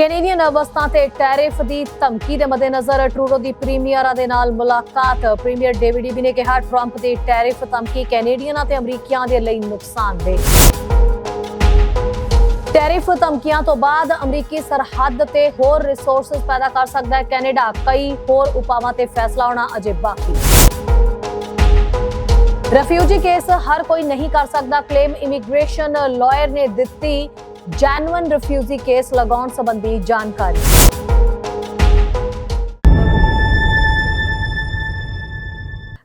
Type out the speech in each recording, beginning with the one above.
Canadian ਅਵਸਥਾ ਤੇ tariff ਦੀ ਧਮਕੀ ਦੇ ਮੱਦੇਨਜ਼ਰ ਟਰੂਡੋ ਦੀ ਪ੍ਰੀਮੀਅਰਾਂ ਦੇ ਨਾਲ ਮੁਲਾਕਾਤ। ਪ੍ਰੀਮੀਅਰ ਡੇਵਿਡ ਈਬੀ ਨੇ ਕਿਹਾ, ਟਰੰਪ ਦੀ ਟੈਰਿਫ ਧਮਕੀ ਕੈਨੇਡੀਅਨਾਂ ਤੇ ਅਮਰੀਕੀਆਂ ਦੇ ਲਈ ਨੁਕਸਾਨਦੇਹ। ਟੈਰਿਫ ਧਮਕੀਆਂ ਤੋਂ ਬਾਅਦ ਅਮਰੀਕੀ ਸਰਹੱਦ ਤੇ ਹੋਰ ਰਿਸੋਰਸਸ ਪੈਦਾ ਕਰ ਸਕਦਾ ਹੈ। ਕੈਨੇਡਾ ਕਈ ਹੋਰ ਉਪਾਵਾਂ ਤੇ ਫੈਸਲਾ ਹੋਣਾ ਅਜੇ ਬਾਕੀ। ਰੈਫਿਊਜੀ ਕੇਸ ਹਰ ਕੋਈ ਨਹੀਂ ਕਰ ਸਕਦਾ। ਕਲੇਮ ਇਮੀਗ੍ਰੇਸ਼ਨ ਲਾਇਰ ਨੇ ਦਿੱਤੀ ਜੈਨੂਇਨ ਰਿਫਿਊਜ਼ੀ ਕੇਸ ਲਗਾਉਣ ਸੰਬੰਧੀ ਜਾਣਕਾਰੀ।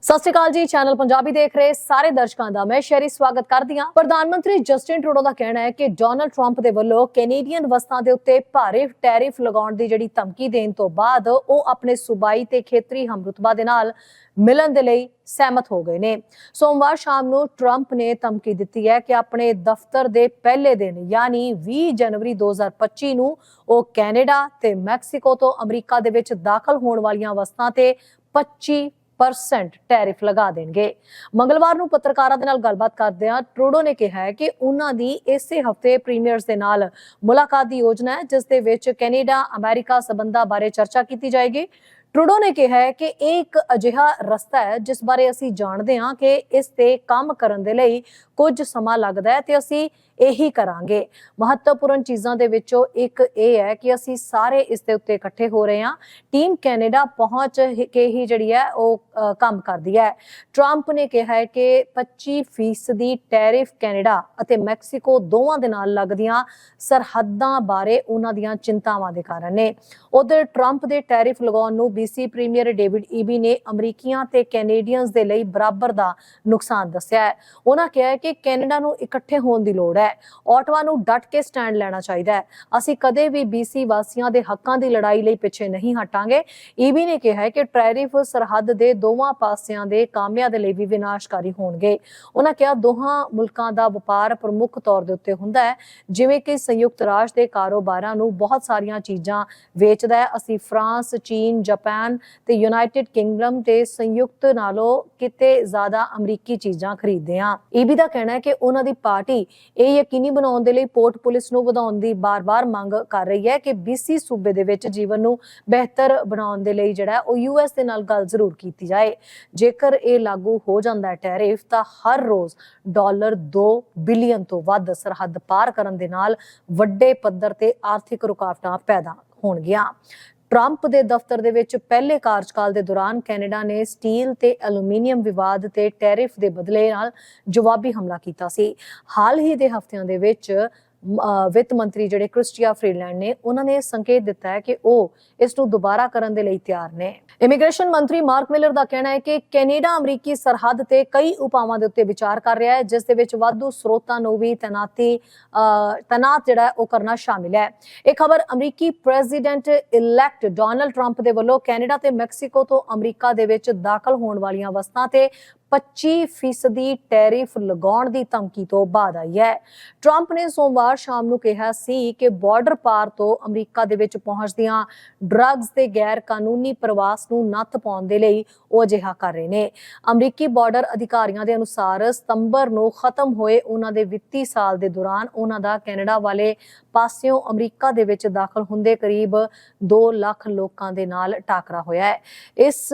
ਸਤਿ ਸ਼੍ਰੀ ਅਕਾਲ ਜੀ ਚੈਨਲ ਪੰਜਾਬੀ ਦੇਖ ਰਹੇ ਸਾਰੇ ਦਰਸ਼ਕਾਂ ਦਾ, ਮੈਂ ਸ਼ੈਰੀ ਸਵਾਗਤ ਕਰਦੀ ਹਾਂ। ਪ੍ਰਧਾਨ ਮੰਤਰੀ ਜਸਟਿਨ ਟਰੂਡੋ ਦਾ ਕਹਿਣਾ ਹੈ ਕਿ ਡੋਨਲਡ ਟਰੰਪ ਦੇ ਵੱਲੋਂ ਕੈਨੇਡੀਅਨ ਵਸਤਾਂ ਦੇ ਉੱਤੇ ਭਾਰੀ ਟੈਰਿਫ ਲਗਾਉਣ ਦੀ ਜਿਹੜੀ ਧਮਕੀ ਦੇਣ ਤੋਂ ਬਾਅਦ ਉਹ ਆਪਣੇ ਸੂਬਾਈ ਤੇ ਖੇਤਰੀ ਹਮਰੁਤਬਾ ਦੇ ਨਾਲ ਮਿਲਣ ਦੇ ਲਈ ਸਹਿਮਤ ਹੋ ਗਏ ਨੇ। ਸੋਮਵਾਰ ਸ਼ਾਮ ਨੂੰ ਟਰੰਪ ਨੇ ਧਮਕੀ ਦਿੱਤੀ ਹੈ ਕਿ ਆਪਣੇ ਦਫ਼ਤਰ ਦੇ ਪਹਿਲੇ ਦਿਨ, ਯਾਨੀ 20 ਜਨਵਰੀ 2025 ਨੂੰ, ਉਹ ਕੈਨੇਡਾ ਤੇ ਮੈਕਸੀਕੋ ਤੋਂ ਅਮਰੀਕਾ ਦੇ ਵਿੱਚ ਦਾਖਲ ਹੋਣ ਵਾਲੀਆਂ ਵਸਤਾਂ ਤੇ 25 ਪਰਸੈਂਟ ਟੈਰਿਫ ਲਗਾ ਦੇਣਗੇ। ਮੰਗਲਵਾਰ ਨੂੰ ਪੱਤਰਕਾਰਾਂ ਦੇ ਨਾਲ ਗੱਲਬਾਤ ਕਰਦਿਆਂ ਟਰੂਡੋ ਨੇ ਕਿਹਾ ਹੈ ਕਿ ਉਹਨਾਂ ਦੀ ਇਸੇ ਹਫ਼ਤੇ ਪ੍ਰੀਮੀਅਰਸ ਦੇ ਨਾਲ ਮੁਲਾਕਾਤ ਦੀ ਯੋਜਨਾ ਹੈ, ਜਿਸ ਦੇ ਵਿੱਚ ਕੈਨੇਡਾ, ਅਮਰੀਕਾ ਸਬੰਧਾਂ ਬਾਰੇ ਚਰਚਾ ਕੀਤੀ ਜਾਏਗੀ। ਟਰੂਡੋ ਨੇ ਕਿਹਾ ਹੈ ਕਿ ਇਹ ਇੱਕ ਅਜਿਹਾ ਰਸਤਾ ਹੈ ਜਿਸ ਬਾਰੇ ਅਸੀਂ ਜਾਣਦੇ ਹਾਂ ਕਿ ਇਸ ਤੇ ਕੰਮ ਕਰਨ ਦੇ ਲਈ ਕੁਝ ਸਮਾਂ ਲੱਗਦਾ ਹੈ ਤੇ ਅਸੀਂ ਇਹੀ ਕਰਾਂਗੇ। ਮਹੱਤਵਪੂਰਨ ਚੀਜ਼ਾਂ ਦੇ ਵਿੱਚੋਂ ਇੱਕ ਇਹ ਹੈ ਕਿ ਅਸੀਂ ਸਾਰੇ ਇਸ ਦੇ ਉੱਤੇ ਇਕੱਠੇ ਹੋ ਰਹੇ ਹਾਂ। ਟੀਮ ਕੈਨੇਡਾ ਪਹੁੰਚ ਕੇ ਹੀ ਜਿਹੜੀ ਹੈ ਉਹ ਕੰਮ ਕਰਦੀ ਹੈ। ਟਰੰਪ ਨੇ ਕਿਹਾ ਹੈ ਕਿ 25% ਟੈਰਿਫ ਕੈਨੇਡਾ ਅਤੇ ਮੈਕਸੀਕੋ ਦੋਵਾਂ ਦੇ ਨਾਲ ਲੱਗਦੀਆਂ ਸਰਹੱਦਾਂ ਬਾਰੇ ਉਹਨਾਂ ਦੀਆਂ ਚਿੰਤਾਵਾਂ ਦੇ ਕਾਰਨ ਨੇ। ਉਧਰ ਟਰੰਪ ਦੇ ਟੈਰਿਫ ਲਗਾਉਣ ਨੂੰ BC ਪ੍ਰੀਮੀਅਰ ਡੇਵਿਡ ਈਬੀ ਨੇ ਅਮਰੀਕੀਆਂ ਤੇ ਕੈਨੇਡੀਅਨਸ ਦੇ ਲਈ ਬਰਾਬਰ ਦਾ ਨੁਕਸਾਨ ਦੱਸਿਆ ਹੈ। ਉਹਨਾਂ ਕਿਹਾ ਹੈ ਕਿ ਕੈਨੇਡਾ ਨੂੰ ਇਕੱਠੇ ਹੋਣ ਦੀ ਲੋੜ ਹੈ। ਆਟਵਾ ਨੂੰ ਡਟ ਕੇ ਸਟੈਂਡ ਲੈਣਾ ਚਾਹੀਦਾ ਹੈ। ਅਸੀਂ ਕਦੇ ਵੀ BC ਵਾਸੀਆਂ ਦੇ ਹੱਕਾਂ ਦੀ ਲੜਾਈ ਲਈ ਪਿੱਛੇ ਨਹੀਂ ਹਟਾਂਗੇ। ਈਬੀ ਨੇ ਕਿਹਾ ਹੈ ਕਿ ਟੈਰਿਫ ਸਰਹੱਦ ਦੇ ਦੋਵਾਂ ਪਾਸਿਆਂ ਦੇ ਕਾਮਿਆਂ ਦੇ ਲਈ ਵੀ ਵਿਨਾਸ਼ਕਾਰੀ ਹੋਣਗੇ। ਉਹਨਾਂ ਕਿਹਾ, ਦੋਹਾਂ ਮੁਲਕਾਂ ਦਾ ਵਪਾਰ ਪ੍ਰਮੁੱਖ ਤੌਰ ਦੇ ਉੱਤੇ ਹੁੰਦਾ ਹੈ। ਜਿਵੇਂ ਕਿ ਸੰਯੁਕਤ ਰਾਜ ਦੇ ਕਾਰੋਬਾਰਾਂ ਨੂੰ ਬਹੁਤ ਸਾਰੀਆਂ ਚੀਜ਼ਾਂ ਵੇਚਦਾ ਹੈ। ਅਸੀਂ ਫਰਾਂਸ, ਚੀਨ, ਜਾਪਾਨ ਤੇ ਯੂਨਾਈਟਿਡ ਕਿੰਗਡਮ ਤੇ ਸੰਯੁਕਤ ਨਾਲੋਂ ਕਿਤੇ ਜ਼ਿਆਦਾ ਅਮਰੀਕੀ ਚੀਜ਼ਾਂ ਖਰੀਦਦੇ ਹਾਂ। ਈਬੀ ਦਾ ਕਹਿਣਾ ਹੈ ਕਿ ਉਹਨਾਂ ਦੀ ਪਾਰਟੀ ਇਹ ਯਕੀਨੀ ਬਣਾਉਣ ਦੇ ਲਈ ਪੋਰਟ ਪੁਲਿਸ ਨੂੰ ਵਧਾਉਣ ਦੀ ਬਾਰ-ਬਾਰ ਮੰਗ ਕਰ ਰਹੀ ਹੈ ਕਿ BC ਸੂਬੇ ਦੇ ਵਿੱਚ ਜੀਵਨ ਨੂੰ ਬਿਹਤਰ ਬਣਾਉਣ ਦੇ ਲਈ ਜਿਹੜਾ ਉਹ ਯੂਐਸ ਦੇ ਨਾਲ ਗੱਲ ਜ਼ਰੂਰ ਕੀਤੀ ਜਾਏ। ਜੇਕਰ ਇਹ ਲਾਗੂ ਹੋ ਜਾਂਦਾ ਹੈ ਟੈਰਿਫ, ਤਾਂ ਹਰ ਰੋਜ਼ ਡਾਲਰ 2 ਬਿਲੀਅਨ ਤੋਂ ਵੱਧ ਸਰਹੱਦ ਪਾਰ ਕਰਨ ਦੇ ਨਾਲ ਵੱਡੇ ਪੱਧਰ ਤੇ ਆਰਥਿਕ ਰੁਕਾਵਟਾਂ ਪੈਦਾ ਹੋਣਗੀਆਂ। ਟਰੰਪ ਦੇ ਦਫ਼ਤਰ ਦੇ ਵਿੱਚ ਪਹਿਲੇ ਕਾਰਜਕਾਲ ਦੇ ਦੌਰਾਨ ਕੈਨੇਡਾ ਨੇ ਸਟੀਲ ਤੇ ਐਲੂਮੀਨੀਅਮ ਵਿਵਾਦ ਤੇ ਟੈਰਿਫ ਦੇ ਬਦਲੇ ਨਾਲ ਜਵਾਬੀ ਹਮਲਾ ਕੀਤਾ ਸੀ। ਹਾਲ ਹੀ ਦੇ ਹਫ਼ਤਿਆਂ ਦੇ ਵਿੱਚ ਵਿੱਤ ਮੰਤਰੀ ਜਿਹੜੇ ਕ੍ਰਿਸਟੀਆ ਫਰੀਲੈਂਡ ਨੇ ਉਹਨਾਂ ਨੇ ਸੰਕੇਤ ਦਿੱਤਾ ਹੈ ਕਿ ਉਹ ਇਸ ਨੂੰ ਦੁਬਾਰਾ ਕਰਨ ਦੇ ਲਈ ਤਿਆਰ ਨੇ। ਇਮੀਗ੍ਰੇਸ਼ਨ ਮੰਤਰੀ ਮਾਰਕ ਮਿਲਰ ਦਾ ਕਹਿਣਾ ਹੈ ਕਿ ਕੈਨੇਡਾ ਅਮਰੀਕੀ ਸਰਹੱਦ ਤੇ ਕਈ ਉਪਾਵਾਂ ਦੇ ਉੱਤੇ ਵਿਚਾਰ ਕਰ ਰਿਹਾ ਹੈ ਜਿਸ ਦੇ ਵਿੱਚ ਵਾਧੂ ਸਰੋਤਾਂ ਨੂੰ ਵੀ ਤੈਨਾਤੀ ਅਹ, ਜਿਹੜਾ ਉਹ ਕਰਨਾ ਸ਼ਾਮਿਲ ਹੈ। ਇਹ ਖਬਰ ਅਮਰੀਕੀ ਪ੍ਰੈਜ਼ੀਡੈਂਟ ਇਲੈਕਟ ਡੋਨਲਡ ਟਰੰਪ ਦੇ ਵੱਲੋਂ ਕੈਨੇਡਾ ਤੇ ਮੈਕਸੀਕੋ ਤੋਂ ਅਮਰੀਕਾ ਦੇ ਵਿੱਚ ਦਾਖਲ ਹੋਣ ਵਾਲੀਆਂ ਵਸਤਾਂ ਤੇ 25% ਟੈਰਿਫ ਲਗਾਉਣ ਦੀ ਧਮਕੀ ਤੋਂ ਬਾਅਦ ਆਈ ਹੈ। ਟਰੰਪ ਨੇ ਸੋਮਵਾਰ ਸ਼ਾਮ ਨੂੰ ਕਿਹਾ ਸੀ ਕਿ ਬਾਰਡਰ ਪਾਰ ਤੋਂ ਅਮਰੀਕਾ ਦੇ ਵਿੱਚ ਪਹੁੰਚਦੀਆਂ ਡਰੱਗਸ ਦੇ ਗੈਰ ਕਾਨੂੰਨੀ ਪ੍ਰਵਾਸ ਨੂੰ ਨੱਥ ਪਾਉਣ ਦੇ ਲਈ ਉਹ ਅਜਿਹਾ ਕਰ ਰਹੇ ਨੇ। ਅਮਰੀਕੀ ਬਾਰਡਰ ਅਧਿਕਾਰੀਆਂ ਦੇ ਅਨੁਸਾਰ ਸਤੰਬਰ ਨੂੰ ਖਤਮ ਹੋਏ ਉਹਨਾਂ ਦੇ ਵਿੱਤੀ ਸਾਲ ਦੇ ਦੌਰਾਨ ਉਹਨਾਂ ਦਾ ਕੈਨੇਡਾ ਵਾਲੇ ਪਾਸਿਓਂ ਅਮਰੀਕਾ ਦੇ ਵਿੱਚ ਦਾਖਲ ਹੁੰਦੇ ਕਰੀਬ 2 ਲੱਖ ਲੋਕਾਂ ਦੇ ਨਾਲ ਟਾਕਰਾ ਹੋਇਆ ਹੈ। ਇਸ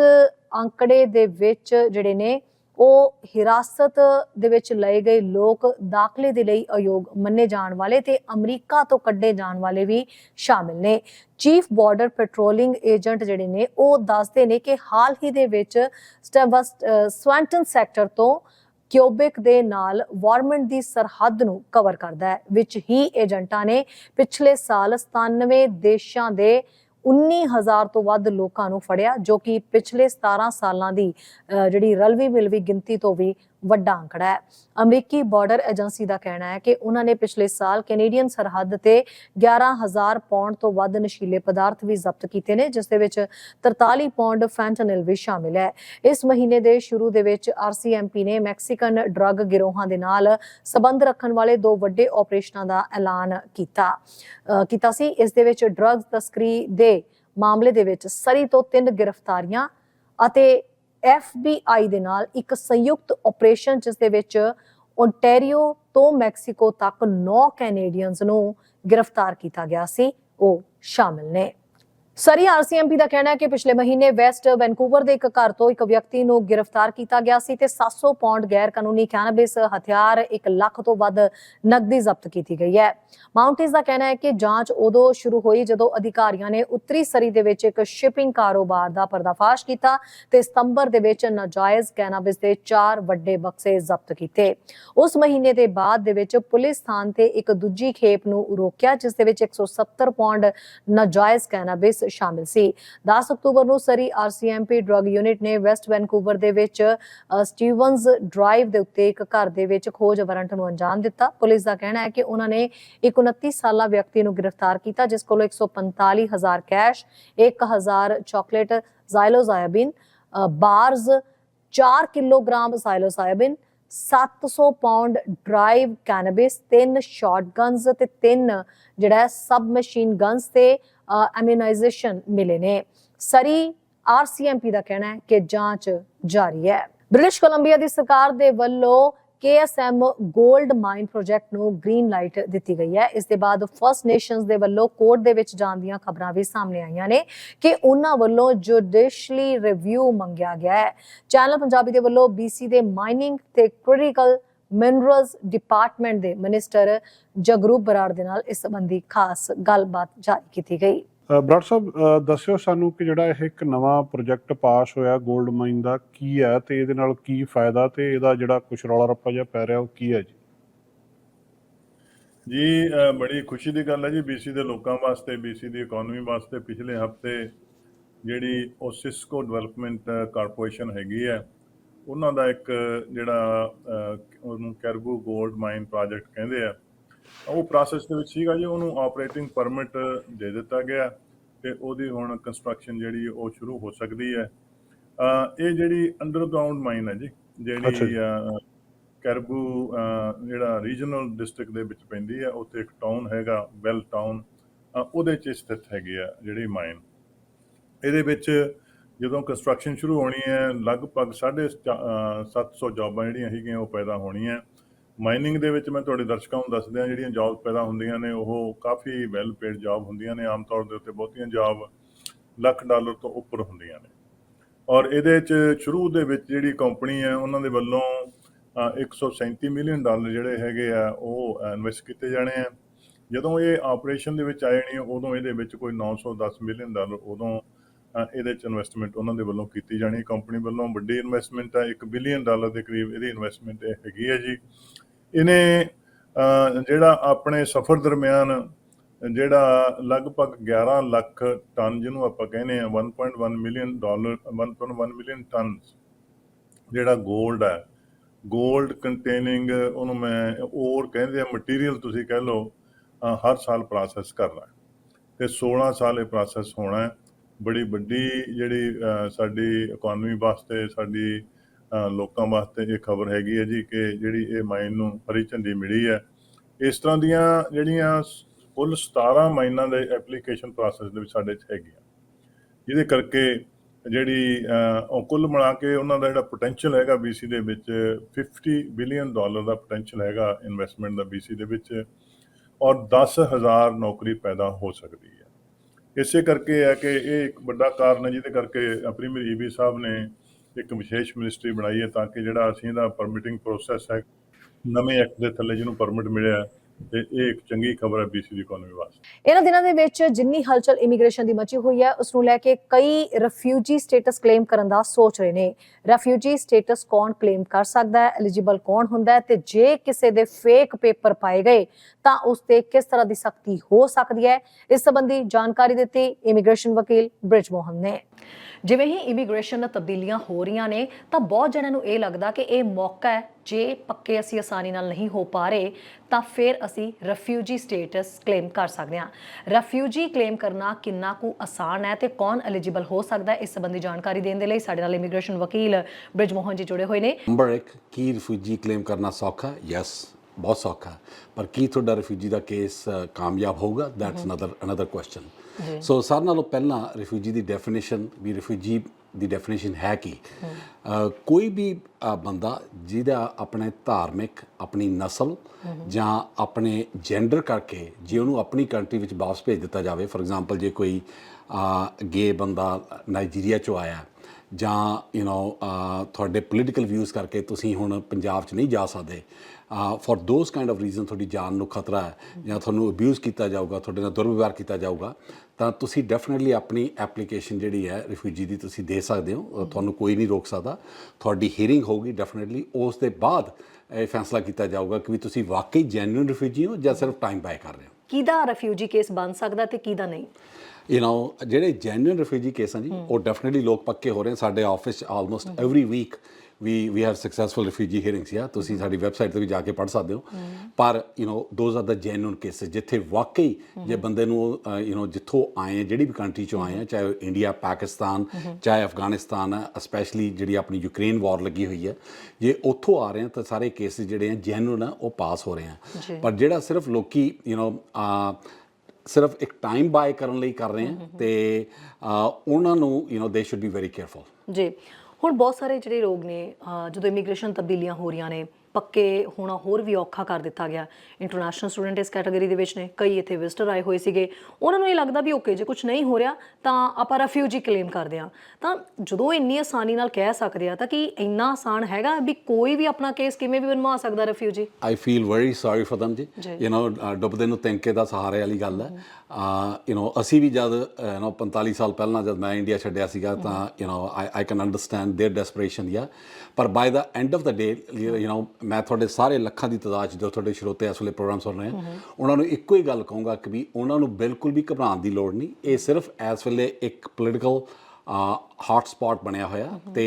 ਅੰਕੜੇ ਦੇ ਵਿੱਚ ਜਿਹੜੇ ਨੇ ਉਹ ਹਿਰਾਸਤ ਦੇ ਵਿੱਚ ਲਏ ਗਏ ਲੋਕ ਦਾਖਲੇ ਦੇ ਲਈ ਅਯੋਗ ਮੰਨੇ ਜਾਣ ਵਾਲੇ ਤੇ ਅਮਰੀਕਾ ਤੋਂ ਕੱਢੇ ਜਾਣ ਵਾਲੇ ਵੀ ਸ਼ਾਮਿਲ ਨੇ। ਚੀਫ ਬਾਰਡਰ ਪੈਟਰੋਲਿੰਗ ਏਜੰਟ ਜਿਹੜੇ ਨੇ, ਉਹ ਦੱਸਦੇ ਨੇ ਕਿ ਹਾਲ ਹੀ ਦੇ ਵਿੱਚ ਸਟੈਵਸ- ਸਵੈਂਟਨ ਸੈਕਟਰ ਤੋਂ ਕਿਊਬਿਕ ਦੇ ਨਾਲ ਵਾਰਮੈਂਟ ਦੀ ਸਰਹੱਦ ਨੂੰ ਕਵਰ ਕਰਦਾ ਹੈ, ਵਿੱਚ ਹੀ ਏਜੰਟਾਂ ਨੇ ਪਿਛਲੇ ਸਾਲ 97 ਦੇਸ਼ਾਂ ਦੇ 19000 ਤੋਂ ਵੱਧ ਲੋਕਾਂ ਨੂੰ ਫੜਿਆ ਜੋ ਕਿ ਪਿਛਲੇ 17 ਸਾਲਾਂ ਦੀ ਅਹ, ਜਿਹੜੀ ਰਲਵੀ ਮਿਲਵੀ ਗਿਣਤੀ ਤੋਂ ਵੀ ਵੱਡਾ ਅੰਕੜਾ ਹੈ। ਅਮਰੀਕੀ ਬਾਰਡਰ ਏਜੰਸੀ ਦਾ ਕਹਿਣਾ ਹੈ ਕਿ ਉਹਨਾਂ ਨੇ ਪਿਛਲੇ ਸਾਲ ਕੈਨੇਡੀਅਨ ਸਰਹੱਦ ਤੇ 11000 ਪੌਂਡ ਤੋਂ ਵੱਧ ਨਸ਼ੀਲੇ ਪਦਾਰਥ ਵੀ ਜ਼ਬਤ ਕੀਤੇ ਨੇ, ਜਿਸ ਦੇ ਵਿੱਚ 43 ਪੌਂਡ ਫੈਂਟਨਿਲ ਵੀ ਸ਼ਾਮਿਲ ਹੈ। ਇਸ ਮਹੀਨੇ ਦੇ ਸ਼ੁਰੂ ਦੇ ਵਿੱਚ ਆਰਸੀਐਮਪੀ ਨੇ ਮੈਕਸੀਕਨ ਡਰੱਗ ਗਿਰੋਹਾਂ ਦੇ ਨਾਲ ਸਬੰਧ ਰੱਖਣ ਵਾਲੇ ਦੋ ਵੱਡੇ ਆਪਰੇਸ਼ਨਾਂ ਦਾ ਐਲਾਨ ਕੀਤਾ। ਕੀਤਾ ਸੀ। ਇਸ ਦੇ ਵਿੱਚ ਡਰੱਗਸ ਤਸਕਰੀ ਦੇ ਮਾਮਲੇ ਦੇ ਵਿੱਚ ਸਰੀ ਤੋਂ ਤਿੰਨ ਗ੍ਰਿਫਤਾਰੀਆਂ ਅਤੇ FBI ਦੇ ਨਾਲ ਇੱਕ ਸੰਯੁਕਤ ਆਪਰੇਸ਼ਨ ਜਿਸ ਦੇ ਵਿੱਚ ਓਨਟਾਰੀਓ ਤੋਂ ਮੈਕਸੀਕੋ ਤੱਕ 9 ਕੈਨੇਡੀਅਨਸ ਨੂੰ ਗ੍ਰਿਫਤਾਰ ਕੀਤਾ ਗਿਆ ਸੀ, ਉਹ ਸ਼ਾਮਿਲ ਨੇ। ਸਰੀ ਆਰਸੀਐਮਪੀ ਦਾ ਕਹਿਣਾ ਹੈ ਕਿ ਪਿਛਲੇ ਮਹੀਨੇ ਵੈਸਟ ਵੈਨਕੂਵਰ ਦੇ ਇੱਕ ਘਰ ਤੋਂ ਇੱਕ ਵਿਅਕਤੀ ਨੂੰ ਗ੍ਰਿਫਤਾਰ ਕੀਤਾ ਗਿਆ ਸੀ ਤੇ 700 ਪੌਂਡ ਗੈਰ ਕਾਨੂੰਨੀ ਕੈਨੇਬਿਸ ਹਥਿਆਰ 1 ਲੱਖ ਤੋਂ ਵੱਧ ਨਕਦੀ ਜ਼ਬਤ ਕੀਤੀ ਗਈ ਹੈ। ਮਾਊਂਟੇਸ ਦਾ ਕਹਿਣਾ ਹੈ ਕਿ ਜਾਂਚ ਉਦੋਂ ਸ਼ੁਰੂ ਹੋਈ ਜਦੋਂ ਅਧਿਕਾਰੀਆਂ ਨੇ ਉੱਤਰੀ ਸਰੀ ਦੇ ਵਿੱਚ ਇੱਕ ਸ਼ਿਪਿੰਗ ਕਾਰੋਬਾਰ ਦਾ ਪਰਦਾਫਾਸ਼ ਕੀਤਾ ਤੇ ਸਤੰਬਰ ਦੇ ਵਿੱਚ ਨਾਜਾਇਜ਼ ਕੈਨੇਬਿਸ ਦੇ ਚਾਰ ਵੱਡੇ ਬਕਸੇ ਜ਼ਬਤ ਕੀਤੇ। ਉਸ ਮਹੀਨੇ ਦੇ ਬਾਅਦ ਦੇ ਵਿੱਚ ਪੁਲਿਸ ਥਾਂ ਤੇ ਇੱਕ ਦੂਜੀ ਖੇਪ ਨੂੰ ਰੋਕਿਆ, ਜਿਸ ਦੇ ਵਿੱਚ 170 ਪੌਂਡ ਨਾਜਾਇਜ਼ ਕੈਨੇਬਿਸ ਸ਼ਾਮਿਲ ਸੀ। 10 ਅਕਤੂਬਰ ਨੂੰ ਸਰੀ ਆਰਸੀਐਮਪੀ ਡਰੱਗ ਯੂਨਿਟ ਨੇ ਵੈਸਟ ਵੈਨਕੂਵਰ ਦੇ ਵਿੱਚ ਅ, ਸਟੀਵਨਸ ਡਰਾਈਵ ਦੇ ਉੱਤੇ ਇੱਕ ਘਰ ਦੇ ਵਿੱਚ ਖੋਜ ਵਾਰੰਟ ਨੂੰ ਅੰਜਾਮ ਦਿੱਤਾ। ਪੁਲਿਸ ਦਾ ਕਹਿਣਾ ਹੈ ਕਿ ਉਹਨਾਂ ਨੇ ਇੱਕ 29 ਸਾਲਾ ਵਿਅਕਤੀ ਨੂੰ ਗ੍ਰਿਫਤਾਰ ਕੀਤਾ ਜਿਸ ਕੋਲੋਂ 145000 cash 1000 chocolate psilocybin bars 4 kilogram psilocybin 700 pound dried cannabis ਤਿੰਨ ਸ਼ਾਟਗਨਸ ਤੇ ਤਿੰਨ ਜਿਹੜਾ ਸਬ ਮਸ਼ੀਨ ਗਨਸ ਤੇ ਐਮਿਨਾਈਜੇਸ਼ਨ ਮਿਲੇ ਨੇ। ਸਰੀ ਆਰਸੀਐਮਪੀ ਦਾ ਕਹਿਣਾ ਹੈ ਕਿ ਜਾਂਚ ਜਾਰੀ ਹੈ। ਬ੍ਰਿਟਿਸ਼ ਕੋਲੰਬੀਆ ਦੀ ਸਰਕਾਰ ਦੇ ਵੱਲੋਂ KSM 골ਡ ਮਾਈਨ ਪ੍ਰੋਜੈਕਟ ਨੂੰ ਗ੍ਰੀਨ ਲਾਈਟ ਦਿੱਤੀ ਗਈ ਹੈ। ਇਸ ਦੇ ਬਾਅਦ ਫਰਸਟ ਨੇਸ਼ਨਸ ਦੇ ਵੱਲੋਂ ਕੋਰਟ ਦੇ ਵਿੱਚ ਜਾਣ ਦੀਆਂ ਖਬਰਾਂ ਵੀ ਸਾਹਮਣੇ ਆਈਆਂ ਨੇ ਕਿ ਉਹਨਾਂ ਵੱਲੋਂ ਜੁਡੀਸ਼ਲੀ ਰਿਵਿਊ ਮੰਗਿਆ ਗਿਆ ਹੈ। ਚੈਨਲ ਪੰਜਾਬੀ ਦੇ ਵੱਲੋਂ BC ਦੇ ਮਾਈਨਿੰਗ ਤੇ ਕ੍ਰਿਟੀਕਲ ਮਿਨਰਲਸ ਡਿਪਾਰਟਮੈਂਟ ਦੇ ਮਿਨਿਸਟਰ ਜਗਰੂਪ ਬਰਾੜ ਦੇ ਨਾਲ ਇਸ ਸੰਬੰਧੀ ਖਾਸ ਗੱਲਬਾਤ ਜਾਰੀ ਕੀਤੀ ਗਈ। ਬਰਾੜ ਸਾਹਿਬ ਦੱਸਿਓ ਸਾਨੂੰ ਕਿ ਜਿਹੜਾ ਇਹ ਇੱਕ ਨਵਾਂ ਪ੍ਰੋਜੈਕਟ ਪਾਸ ਹੋਇਆ 골ਡ ਮਾਈਨ ਦਾ ਕੀ ਹੈ ਤੇ ਇਹਦੇ ਨਾਲ ਕੀ ਫਾਇਦਾ ਤੇ ਇਹਦਾ ਜਿਹੜਾ ਕੁਛ ਰੌਲਾ ਰੱਪਾ ਜਿਹਾ ਪੈ ਰਿਹਾ ਉਹ ਕੀ ਹੈ ਜੀ? ਜੀ ਬੜੀ ਖੁਸ਼ੀ ਦੀ ਗੱਲ ਹੈ ਜੀ BC ਦੇ ਲੋਕਾਂ ਵਾਸਤੇ BC ਦੀ ਇਕਨੋਮੀ ਵਾਸਤੇ ਪਿਛਲੇ ਹਫ਼ਤੇ ਜਿਹੜੀ ਓਸਿਸਕੋ ਡਿਵੈਲਪਮੈਂਟ ਕਾਰਪੋਰੇਸ਼ਨ ਹੈਗੀ ਹੈ ਉਹਨਾਂ ਦਾ ਇੱਕ ਜਿਹੜਾ ਉਹਨੂੰ ਕੈਰਬੂ 골ਡ ਮਾਈਨ ਪ੍ਰੋਜੈਕਟ ਕਹਿੰਦੇ ਆ। ਉਹ ਪ੍ਰੋਸੈਸ ਦੇ ਵਿੱਚ ਸੀਗਾ ਜੀ ਉਹਨੂੰ ਆਪਰੇਟਿੰਗ ਪਰਮਿਟ ਦੇ ਦਿੱਤਾ ਗਿਆ ਤੇ ਉਹਦੀ ਹੁਣ ਕੰਸਟਰਕਸ਼ਨ ਜਿਹੜੀ ਉਹ ਸ਼ੁਰੂ ਹੋ ਸਕਦੀ ਹੈ। ਇਹ ਜਿਹੜੀ ਅੰਡਰਗਰਾਉਂਡ ਮਾਈਨ ਹੈ ਜੀ। ਜਿਹੜੀ ਕੈਰਬੂ ਜਿਹੜਾ ਰੀਜਨਲ ਡਿਸਟ੍ਰਿਕਟ ਦੇ ਵਿੱਚ ਪੈਂਦੀ ਹੈ ਉੱਥੇ ਇੱਕ ਟਾਊਨ ਹੈਗਾ ਵੈਲ ਟਾਊਨ ਉਹਦੇ 'ਚ ਸਥਿਤ ਹੈਗੀ ਆ ਜਿਹੜੀ ਮਾਈਨ ਇਹਦੇ ਵਿੱਚ ਜਦੋਂ ਕੰਸਟਰਕਸ਼ਨ ਸ਼ੁਰੂ ਹੋਣੀ ਹੈ ਲਗਭਗ 750 ਜੌਬਾਂ ਜਿਹੜੀਆਂ ਹੈਗੀਆਂ ਉਹ ਪੈਦਾ ਹੋਣੀਆਂ। ਮਾਈਨਿੰਗ ਦੇ ਵਿੱਚ ਮੈਂ ਤੁਹਾਡੇ ਦਰਸ਼ਕਾਂ ਨੂੰ ਦੱਸ ਦਿਆਂ ਜਿਹੜੀਆਂ ਜੌਬ ਪੈਦਾ ਹੁੰਦੀਆਂ ਨੇ ਉਹ ਕਾਫੀ ਵੈਲ ਪੇਡ ਜੌਬ ਹੁੰਦੀਆਂ ਨੇ। ਆਮ ਤੌਰ ਦੇ ਉੱਤੇ ਬਹੁਤੀਆਂ ਜੌਬ ਲੱਖ ਡਾਲਰ ਤੋਂ ਉੱਪਰ ਹੁੰਦੀਆਂ ਨੇ। ਔਰ ਇਹਦੇ 'ਚ ਸ਼ੁਰੂ ਦੇ ਵਿੱਚ ਜਿਹੜੀ ਕੰਪਨੀ ਹੈ ਉਹਨਾਂ ਦੇ ਵੱਲੋਂ ਅ, 137 ਮਿਲੀਅਨ ਡਾਲਰ ਜਿਹੜੇ ਹੈਗੇ ਆ ਉਹ ਇਨਵੈਸਟ ਕੀਤੇ ਜਾਣੇ ਆ। ਜਦੋਂ ਇਹ ਆਪਰੇਸ਼ਨ ਦੇ ਵਿੱਚ ਆਏ ਨੇ ਉਦੋਂ ਇਹਦੇ ਵਿੱਚ ਕੋਈ 910 ਮਿਲੀਅਨ ਡਾਲਰ ਉਦੋਂ ਇਹਦੇ 'ਚ ਇਨਵੈਸਟਮੈਂਟ ਉਹਨਾਂ ਦੇ ਵੱਲੋਂ ਕੀਤੀ ਜਾਣੀ ਕੰਪਨੀ ਵੱਲੋਂ ਵੱਡੀ ਇਨਵੈਸਟਮੈਂਟ ਹੈ 1 ਬਿਲੀਅਨ ਡਾਲਰ ਦੇ ਕਰੀਬ ਇਹਦੀ ਇਨਵੈਸਟਮੈਂਟ ਹੈਗੀ ਹੈ ਜੀ। ਇਹਨੇ ਜਿਹੜਾ ਆਪਣੇ ਸਫ਼ਰ ਦਰਮਿਆਨ ਜਿਹੜਾ ਲਗਭਗ 11 ਲੱਖ ਟਨ ਜਿਹਨੂੰ ਆਪਾਂ ਕਹਿੰਦੇ ਆ 1.1 ਮਿਲੀਅਨ ਡਾਲਰ 1.1 ਮਿਲੀਅਨ ਟਨ ਜਿਹੜਾ 골ਡ ਹੈ 골ਡ ਕੰਟੇਨਿੰਗ ਉਹਨੂੰ ਮੈਂ ਔਰ ਕਹਿੰਦੇ ਆ ਮਟੀਰੀਅਲ ਤੁਸੀਂ ਕਹਿ ਲਓ ਹਰ ਸਾਲ ਪ੍ਰੋਸੈਸ ਕਰਨਾ ਹੈ। ਤੇ 16 ਸਾਲ ਇਹ ਪ੍ਰੋਸੈਸ ਹੋਣਾ ਹੈ। ਬੜੀ ਵੱਡੀ ਜਿਹੜੀ ਸਾਡੀ ਇਕਨੋਮੀ ਵਾਸਤੇ, ਸਾਡੀ ਲੋਕਾਂ ਵਾਸਤੇ ਇਹ ਖਬਰ ਹੈਗੀ ਹੈ ਜੀ ਕਿ ਜਿਹੜੀ ਇਹ ਮਾਈਨ ਨੂੰ ਹਰੀ ਝੰਡੀ ਮਿਲੀ ਹੈ। ਇਸ ਤਰ੍ਹਾਂ ਦੀਆਂ ਜਿਹੜੀਆਂ ਕੁੱਲ 17 ਮਾਈਨਾਂ ਦੇ ਐਪਲੀਕੇਸ਼ਨ ਪ੍ਰੋਸੈਸ ਦੇ ਵਿੱਚ ਸਾਡੇ 'ਚ ਹੈਗੀਆਂ। ਜਿਹਦੇ ਕਰਕੇ ਜਿਹੜੀ ਉਹ ਕੁੱਲ ਮਿਲਾ ਕੇ ਉਹਨਾਂ ਦਾ ਜਿਹੜਾ ਪੋਟੈਂਸ਼ੀਅਲ ਹੈਗਾ BC ਦੇ ਵਿੱਚ 50 ਬਿਲੀਅਨ ਡਾਲਰ ਦਾ ਪੋਟੈਂਸ਼ੀਅਲ ਹੈਗਾ ਇਨਵੈਸਟਮੈਂਟ ਦਾ BC ਦੇ ਵਿੱਚ, ਔਰ 10000 ਨੌਕਰੀ ਪੈਦਾ ਹੋ ਸਕਦੀ ਹੈ। ਇਸੇ ਕਰਕੇ ਹੈ ਕਿ ਇਹ ਇੱਕ ਵੱਡਾ ਕਾਰਨ ਹੈ, ਜਿਹਦੇ ਕਰਕੇ ਪ੍ਰੀਮੀਅਰ ਈਬੀ ਸਾਹਿਬ ਨੇ ਇੱਕ ਵਿਸ਼ੇਸ਼ ਮਿਨਿਸਟਰੀ ਬਣਾਈ ਹੈ ਤਾਂ ਕਿ ਜਿਹੜਾ ਅਸੀਂ ਇਹਦਾ ਪਰਮਿਟਿੰਗ ਪ੍ਰੋਸੈਸ ਹੈ, ਨਵੇਂ ਐਕਟ ਦੇ ਥੱਲੇ ਜਿਹਨੂੰ ਪਰਮਿਟ ਮਿਲਿਆ ਤੇ ਇਹ ਇੱਕ ਚੰਗੀ ਖਬਰ ਹੈ BC ਦੀ ਇਕਨੋਮੀ ਵਾਸਤੇ। ਇਹਨਾਂ ਦਿਨਾਂ ਦੇ ਵਿੱਚ ਜਿੰਨੀ ਹਲਚਲ ਇਮੀਗ੍ਰੇਸ਼ਨ ਦੀ ਮਚੀ ਹੋਈ ਹੈ, ਉਸ ਨੂੰ ਲੈ ਕੇ ਕਈ ਰਿਫਿਊਜੀ ਸਟੇਟਸ ਕਲੇਮ ਕਰਨ ਦਾ ਸੋਚ ਰਹੇ ਨੇ। ਰਿਫਿਊਜੀ ਸਟੇਟਸ ਕੌਣ ਕਲੇਮ ਕਰ ਸਕਦਾ ਹੈ? ਐਲੀਜੀਬਲ ਕੌਣ ਹੁੰਦਾ ਹੈ? ਤੇ ਜੇ ਕਿਸੇ ਦੇ ਫੇਕ ਪੇਪਰ ਪਾਏ ਗਏ ਤਾਂ ਉਸ ਤੇ ਕਿਸ ਤਰ੍ਹਾਂ ਦੀ ਸਖਤੀ ਹੋ ਸਕਦੀ ਹੈ? ਇਸ ਸੰਬੰਧੀ ਜਾਣਕਾਰੀ ਦਿੱਤੀ ਇਮੀਗ੍ਰੇਸ਼ਨ ਵਕੀਲ ਬ੍ਰਿਜ ਮੋਹਨ ਨੇ। ਜਿਵੇਂ ਹੀ ਇਮੀਗ੍ਰੇਸ਼ਨ ਤਬਦੀਲੀਆਂ ਹੋ ਰਹੀਆਂ ਨੇ ਤਾਂ ਬਹੁਤ ਜਣਿਆਂ ਨੂੰ ਇਹ ਲੱਗਦਾ ਕਿ ਇਹ ਮੌਕਾ ਹੈ ਜੇ ਪੱਕੇ ਅਸੀਂ ਆਸਾਨੀ ਨਾਲ ਨਹੀਂ ਹੋ ਪਾ ਰਹੇ ਤਾਂ ਫਿਰ ਅਸੀਂ ਰਿਫਿਊਜੀ ਸਟੇਟਸ ਕਲੇਮ ਕਰ ਸਕਦੇ ਹਾਂ। ਰਿਫਿਊਜੀ ਕਲੇਮ ਕਰਨਾ ਕਿੰਨਾ ਕੁ ਆਸਾਨ ਹੈ ਤੇ ਕੌਣ ਐਲੀਜੀਬਲ ਹੋ ਸਕਦਾ ਹੈ? ਇਸ ਸੰਬੰਧੀ ਜਾਣਕਾਰੀ ਦੇਣ ਦੇ ਲਈ ਸਾਡੇ ਨਾਲ ਇਮੀਗ੍ਰੇਸ਼ਨ ਵਕੀਲ ਬ੍ਰਿਜ ਮੋਹਨ ਜੀ ਜੁੜੇ ਹੋਏ ਨੇ। ਨੰਬਰ 1 ਕੀ ਰਿਫਿਊਜੀ ਕਲੇਮ ਕਰਨਾ ਸੌਖਾ? ਯੈਸ ਬਹੁਤ ਸੌਖਾ। ਪਰ ਕੀ ਤੁਹਾਡਾ ਰਿਫਿਊਜੀ ਦਾ ਕੇਸ ਕਾਮਯਾਬ ਹੋਊਗਾ? That's another another question so ਸਾਰਿਆਂ ਨਾਲੋਂ ਪਹਿਲਾਂ ਰਿਫਿਊਜੀ ਦੀ ਡੈਫੀਨੇਸ਼ਨ ਵੀ ਰਿਫਿਊਜੀ ਦੀ ਡੈਫੀਨੇਸ਼ਨ ਹੈ ਕੀ? ਕੋਈ ਵੀ ਬੰਦਾ ਜਿਹਦਾ ਆਪਣੇ ਧਾਰਮਿਕ ਆਪਣੀ ਨਸਲ ਜਾਂ ਆਪਣੇ ਜੈਂਡਰ ਕਰਕੇ ਜੇ ਉਹਨੂੰ ਆਪਣੀ ਕੰਟਰੀ ਵਿੱਚ ਵਾਪਸ ਭੇਜ ਦਿੱਤਾ ਜਾਵੇ ਫੋਰ ਐਗਜ਼ਾਮਪਲ ਜੇ ਕੋਈ ਗੇ ਬੰਦਾ ਨਾਈਜੀਰੀਆ ਚੋਂ ਆਇਆ ਜਾਂ ਯੂ نو ਤੁਹਾਡੇ ਪੋਲੀਟੀਕਲ ਵਿਊਜ਼ ਕਰਕੇ ਤੁਸੀਂ ਹੁਣ ਪੰਜਾਬ 'ਚ ਨਹੀਂ ਜਾ ਸਕਦੇ। For those kind of reason ਤੁਹਾਡੀ ਜਾਨ ਨੂੰ ਖਤਰਾ ਹੈ ਜਾਂ ਤੁਹਾਨੂੰ ਅਬਿਊਜ਼ ਕੀਤਾ ਜਾਊਗਾ, ਤੁਹਾਡੇ ਨਾਲ ਦੁਰਵਿਵਹਾਰ ਕੀਤਾ ਜਾਊਗਾ, ਤਾਂ ਤੁਸੀਂ ਡੈਫੀਨਿਟਲੀ ਆਪਣੀ ਐਪਲੀਕੇਸ਼ਨ ਜਿਹੜੀ ਹੈ ਰਿਫਿਊਜੀ ਦੀ ਤੁਸੀਂ ਦੇ ਸਕਦੇ ਹੋ। ਤੁਹਾਨੂੰ ਕੋਈ ਨਹੀਂ ਰੋਕ ਸਕਦਾ। ਤੁਹਾਡੀ ਹੀਅਰਿੰਗ ਹੋਊਗੀ ਡੈਫੀਨਿਟਲੀ ਉਸ ਦੇ ਬਾਅਦ ਇਹ ਫੈਸਲਾ ਕੀਤਾ ਜਾਊਗਾ ਕਿ ਵੀ ਤੁਸੀਂ ਵਾਕਈ ਜੈਨੂਇਨ ਰਿਫਿਊਜੀ ਹੋ ਜਾਂ ਸਿਰਫ ਟਾਈਮ ਬਾਏ ਕਰ ਰਹੇ ਹੋ। ਕਿਹਦਾ ਰਿਫਿਊਜੀ ਕੇਸ ਬਣ ਸਕਦਾ ਤੇ ਕਿਹਦਾ ਨਹੀਂ? ਯੂ نو ਜਿਹੜੇ ਜੈਨੂਇਨ ਰਿਫਿਊਜੀ ਕੇਸ ਹਨ ਜੀ ਉਹ ਡੈਫੀਨਿਟਲੀ ਲੋਕ ਪੱਕੇ ਹੋ ਰਹੇ ਹਨ ਸਾਡੇ ਆਫਿਸ ਚ almost every week we we have successful refugee hearings ਯਾ ਤੁਸੀਂ ਸਾਡੀ ਵੈਬਸਾਈਟ ਤੇ ਵੀ ਜਾ ਕੇ ਪੜ੍ਹ ਸਕਦੇ ਹੋ ਪਰ you know those are the genuine cases ਜਿੱਥੇ ਵਾਕਈ ਜੇ ਬੰਦੇ ਨੂੰ ਯੂ نو ਜਿੱਥੋਂ ਆਏ ਆ ਜਿਹੜੀ ਵੀ ਕੰਟਰੀ ਚੋਂ ਆਏ ਆ ਚਾਹੇ ਉਹ ਇੰਡੀਆ ਪਾਕਿਸਤਾਨ ਚਾਹੇ ਅਫਗਾਨਿਸਤਾਨ ਹੈ ਸਪੈਸ਼ਲੀ ਜਿਹੜੀ ਆਪਣੀ ਯੂਕਰੇਨ ਵਾਰ ਲੱਗੀ ਹੋਈ ਹੈ ਜੇ ਉੱਥੋਂ ਆ ਰਹੇ ਆ ਤਾਂ ਸਾਰੇ ਕੇਸਿਸ ਜਿਹੜੇ ਆ ਜੈਨੂਇਨ ਆ ਉਹ ਪਾਸ ਹੋ ਰਹੇ ਆ ਪਰ ਜਿਹੜਾ ਸਿਰਫ ਲੋਕੀ ਯੂ نو ਸਿਰਫ ਇੱਕ ਟਾਈਮ ਬਾਏ ਕਰਨ ਲਈ ਕਰ ਰਹੇ ਆ ਤੇ ਉਹਨਾਂ ਨੂੰ ਯੂ نو ਦੇ ਸ਼ੁੱਡ ਬੀ ਵੈਰੀ ਕੇਅਰਫੁਲ ਜੀ। ਹੁਣ ਬਹੁਤ ਸਾਰੇ ਜਿਹੜੇ ਲੋਕ ਨੇ ਜਦੋਂ ਇਮੀਗ੍ਰੇਸ਼ਨ ਤਬਦੀਲੀਆਂ ਹੋ ਰਹੀਆਂ ਨੇ ਪੱਕੇ ਹੋਣਾ ਹੋਰ ਵੀ ਔਖਾ ਕਰ ਦਿੱਤਾ ਗਿਆ। ਇੰਟਰਨੈਸ਼ਨਲ ਸਟੂਡੈਂਟ ਇਸ ਕੈਟਾਗਰੀ ਦੇ ਵਿੱਚ ਨੇ। ਕਈ ਇੱਥੇ ਵਿਜ਼ਟਰ ਆਏ ਹੋਏ ਸੀਗੇ। ਉਹਨਾਂ ਨੂੰ ਇਹ ਲੱਗਦਾ ਵੀ ਓਕੇ ਜੇ ਕੁਝ ਨਹੀਂ ਹੋ ਰਿਹਾ ਤਾਂ ਆਪਾਂ ਰੈਫਿਊਜੀ ਕਲੇਮ ਕਰਦੇ ਆ ਤਾਂ ਜਦੋਂ ਇੰਨੀ ਆਸਾਨੀ ਨਾਲ ਕਹਿ ਸਕਦੇ ਆ ਤਾਂ ਕਿ ਇੰਨਾ ਆਸਾਨ ਹੈਗਾ ਵੀ ਕੋਈ ਵੀ ਆਪਣਾ ਕੇਸ ਕਿਵੇਂ ਵੀ ਬਣਵਾ ਸਕਦਾ refugee I feel very sorry for them ਜੀ। ਯੂ نو ਡੁੱਬਦੇ ਨੂੰ ਤੈਂਕੇ ਦਾ ਸਹਾਰੇ ਵਾਲੀ ਗੱਲ ਹੈ। ਯੂ نو ਅਸੀਂ ਵੀ ਜਦ ਯੂ نو 45 ਸਾਲ ਪਹਿਲਾਂ ਜਦ ਮੈਂ ਇੰਡੀਆ ਛੱਡਿਆ ਸੀਗਾ ਤਾਂ you know I I can understand their desperation ਯਾ ਪਰ by the end of the day you know ਮੈਂ ਤੁਹਾਡੇ ਸਾਰੇ ਲੱਖਾਂ ਦੀ ਤਾਦਾਦ 'ਚ ਜੋ ਤੁਹਾਡੇ ਸਰੋਤੇ ਇਸ ਵੇਲੇ ਪ੍ਰੋਗਰਾਮ ਸੁਣ ਰਹੇ ਆ ਉਹਨਾਂ ਨੂੰ ਇੱਕੋ ਹੀ ਗੱਲ ਕਹੂੰਗਾ ਕਿ ਵੀ ਉਹਨਾਂ ਨੂੰ ਬਿਲਕੁਲ ਵੀ ਘਬਰਾਉਣ ਦੀ ਲੋੜ ਨਹੀਂ। ਇਹ ਸਿਰਫ ਇਸ ਵੇਲੇ ਇੱਕ ਪੋਲੀਟੀਕਲ ਹੌਟ ਸਪੌਟ ਬਣਿਆ ਹੋਇਆ ਤੇ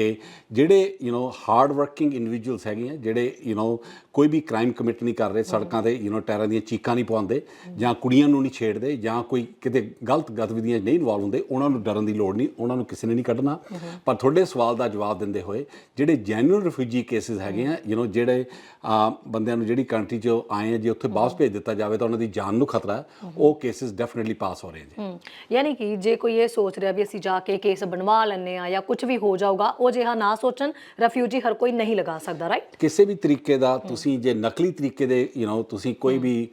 ਜਿਹੜੇ you know hard working individuals ਹੈਗੇ ਆ ਜਿਹੜੇ ਯੂ نو ਕੋਈ ਵੀ ਕ੍ਰਾਈਮ ਕਮਿਟ ਨਹੀਂ ਕਰ ਰਹੇ ਸੜਕਾਂ ਤੇ ਯੂ نو ਟੈਰਾਂ ਦੀਆਂ ਚੀਕਾਂ ਨਹੀਂ ਪਾਉਂਦੇ ਜਾਂ ਕੁੜੀਆਂ ਨੂੰ ਨਹੀਂ ਛੇੜਦੇ ਜਾਂ ਕੋਈ ਕਿਤੇ ਗਲਤ ਗਤੀਵਿਧੀਆਂ 'ਚ ਨਹੀਂ ਇਨਵੋਲਵ ਹੁੰਦੇ ਉਹਨਾਂ ਨੂੰ ਡਰਨ ਦੀ ਲੋੜ ਨਹੀਂ ਉਹਨਾਂ ਨੂੰ ਕਿਸੇ ਨੇ ਨਹੀਂ ਕੱਢਣਾ ਪਰ ਤੁਹਾਡੇ ਸਵਾਲ ਦਾ ਜਵਾਬ ਦਿੰਦੇ ਹੋਏ ਜਿਹੜੇ ਜੈਨੂਇਨ ਰਿਫਿਊਜੀ ਕੇਸਿਸ ਹੈਗੇ ਆ ਯੂ نو ਜਿਹੜੇ ਅਹ, ਬੰਦਿਆਂ ਨੂੰ ਜਿਹੜੀ ਕੰਟਰੀ 'ਚ ਆਏ ਆ ਜੇ ਉੱਥੇ ਵਾਪਸ ਭੇਜ ਦਿੱਤਾ ਜਾਵੇ ਤਾਂ ਉਹਨਾਂ ਦੀ ਜਾਨ ਨੂੰ ਖਤਰਾ ਹੈ ਉਹ ਕੇਸਿਸ ਡੈਫੀਨਿਟਲੀ ਪਾਸ ਹੋ ਰਹੇ ਜੀ ਹਮ, ਯਾਨੀ ਕਿ ਜੇ ਕੋਈ ਇਹ ਸੋਚ ਰਿਹਾ ਵੀ ਅਸੀਂ ਜਾ ਕੇ ਕੇਸ ਬਣਵਾ ਲੈਣੇ ਆ ਜਾਂ ਕੁਝ ਵੀ ਹੋ ਜਾਊਗਾ ਉਹ ਜਿਹਾ ਨਾ ਸੋਚਣ ਰੈਫਿਊਜੀ ਹਰ ਕੋਈ ਨਹੀਂ ਲਗਾ ਸਕਦਾ ਰਾਈਟ ਕਿਸੇ ਵੀ ਤਰੀਕੇ ਦਾ ਤੁਸੀਂ ਜੇ ਨਕਲੀ ਤਰੀਕੇ ਦੇ ਯੂ نو ਤੁਸੀਂ ਕੋਈ ਵੀ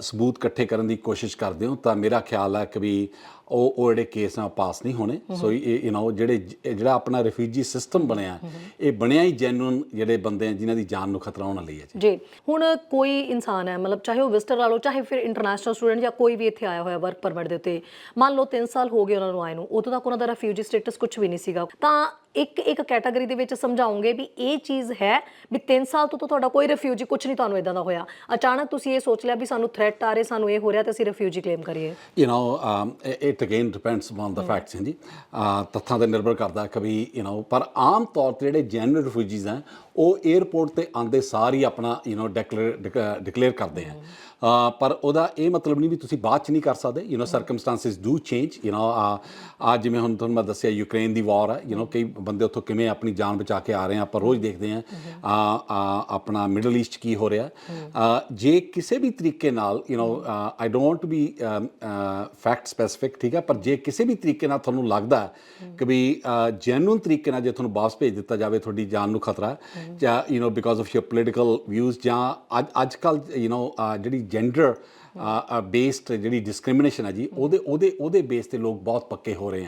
ਸਬੂਤ ਇਕੱਠੇ ਕਰਨ ਦੀ ਕੋਸ਼ਿਸ਼ ਕਰਦੇ ਹੋ ਤਾਂ ਮੇਰਾ ਖਿਆਲ ਹੈ ਕਿ ਵੀ ਉਹ ਉਹ ਜਿਹੜੇ ਕੇਸ ਨਾਲ ਪਾਸ ਨਹੀਂ ਹੋਣੇ ਸੋ ਇਹ ਯੂ نو ਜਿਹੜੇ ਇਹ ਜਿਹੜਾ ਆਪਣਾ ਰਿਫਿਊਜੀ ਸਿਸਟਮ ਬਣਿਆ ਇਹ ਬਣਿਆ ਹੀ ਜੈਨੂਇਨ ਜਿਹੜੇ ਬੰਦੇ ਆ ਜਿਨ੍ਹਾਂ ਦੀ ਜਾਨ ਨੂੰ ਖਤਰਾ ਹੋਣ ਲਈ ਹੈ ਜੀ ਜੀ ਹੁਣ ਕੋਈ ਇਨਸਾਨ ਹੈ ਮਤਲਬ ਚਾਹੇ ਉਹ ਵਿਜ਼ਟਰ ਲਾ ਲਓ ਚਾਹੇ ਫਿਰ ਇੰਟਰਨੈਸ਼ਨਲ ਸਟੂਡੈਂਟ ਜਾਂ ਕੋਈ ਵੀ ਇੱਥੇ ਆਇਆ ਹੋਇਆ ਵਰਕ ਪਰਮਿਟ ਦੇ ਉੱਤੇ ਮੰਨ ਲਓ 3 ਸਾਲ ਹੋ ਗਏ ਉਹਨਾਂ ਨੂੰ ਆਏ ਨੂੰ ਉਦੋਂ ਤੱਕ ਉਹਨਾਂ ਦਾ ਰੈਫਿਊਜੀ ਸਟੇਟਸ ਕੁਝ ਵੀ ਨਹੀਂ ਸੀਗਾ ਤਾਂ ਇੱਕ ਇੱਕ ਕੈਟਾਗਰੀ ਦੇ ਵਿੱਚ ਸਮਝਾਉਂਗੇ ਵੀ ਇਹ ਚੀਜ਼ ਹੈ ਵੀ 3 ਸਾਲ ਤੋਂ ਤਾਂ ਤੁਹਾਡਾ ਕੋਈ ਰੈਫਿਊਜੀ ਕੁਝ ਨਹੀਂ ਤੁਹਾਨੂੰ ਇਦਾਂ ਦਾ ਹੋਇਆ ਅਚਾਨਕ ਤੁਸੀਂ ਇਹ ਸੋਚ ਲਿਆ ਵੀ ਸਾਨੂੰ ਥ੍ਰੈਟ ਆ ਰਹੇ ਸਾਨੂੰ ਇਹ ਹੋ ਰਿਹਾ ਤੇ ਅਸੀਂ ਰੈਫਿਊਜੀ ਕਲੇਮ ਕਰੀਏ you no it again depends on the facts ਹਾਂਜੀ ਤੱਥਾਂ ਤੇ ਨਿਰਭਰ ਕਰਦਾ ਕਵੀ ਯੂ نو ਪਰ ਆਮ ਤੌਰ ਤੇ ਜਿਹੜੇ ਜੈਨੂਇਨ ਰਿਫਿਊਜੀਜ਼ ਆ ਉਹ 에어ਪੋਰਟ ਤੇ ਆਂਦੇ ਸਾਰ ਹੀ ਆਪਣਾ ਯੂ نو ਡਿਕਲੇਅਰ ਕਰਦੇ ਆ ਪਰ ਉਹਦਾ ਇਹ ਮਤਲਬ ਨਹੀਂ ਵੀ ਤੁਸੀਂ ਬਾਅਦ ਚ ਨਹੀਂ ਕਰ ਸਕਦੇ you know circumstances do change you know ਆ ਜਿਵੇਂ ਹੁਣ ਤੁਹਾਨੂੰ ਮੈਂ ਦੱਸਿਆ ਯੂਕਰੇਨ ਦੀ ਵਾਰ ਹੈ ਯੂ نو ਕਈ ਬੰਦੇ ਉੱਥੋਂ ਕਿਵੇਂ ਆਪਣੀ ਜਾਨ ਬਚਾ ਕੇ ਆ ਰਹੇ ਆ ਆਪਾਂ ਰੋਜ਼ ਦੇਖਦੇ ਆ ਆ, ਆ, ਆਪਣਾ ਮਿਡਲ ਈਸਟ ਕੀ ਹੋ ਰਿਹਾ ਅਹ, ਜੇ ਕਿਸੇ ਵੀ ਤਰੀਕੇ ਨਾਲ you know I don't to be fact specific ਠੀਕ ਹੈ ਪਰ ਜੇ ਕਿਸੇ ਵੀ ਤਰੀਕੇ ਨਾਲ ਤੁਹਾਨੂੰ ਲੱਗਦਾ ਹੈ ਕਿ ਵੀ ਜੈਨੂਇਨ ਤਰੀਕੇ ਨਾਲ ਜੇ ਤੁਹਾਨੂੰ ਵਾਪਸ ਭੇਜ ਦਿੱਤਾ ਜਾਵੇ ਤੁਹਾਡੀ ਜਾਨ ਨੂੰ ਖਤਰਾ ਹੈ ਜਾਂ you know because of your political views ਜਾਂ ਅੱਜ ਅੱਜ ਕੱਲ ਯੂ نو ਜਿਹੜੀ ਜੈਂਡਰ ਬੇਸਡ ਜਿਹੜੀ ਡਿਸਕ੍ਰਿਮੀਨੇਸ਼ਨ ਹੈ ਜੀ ਉਹਦੇ ਉਹਦੇ ਉਹਦੇ ਬੇਸ ਤੇ ਲੋਕ ਬਹੁਤ ਪੱਕੇ ਹੋ ਰਹੇ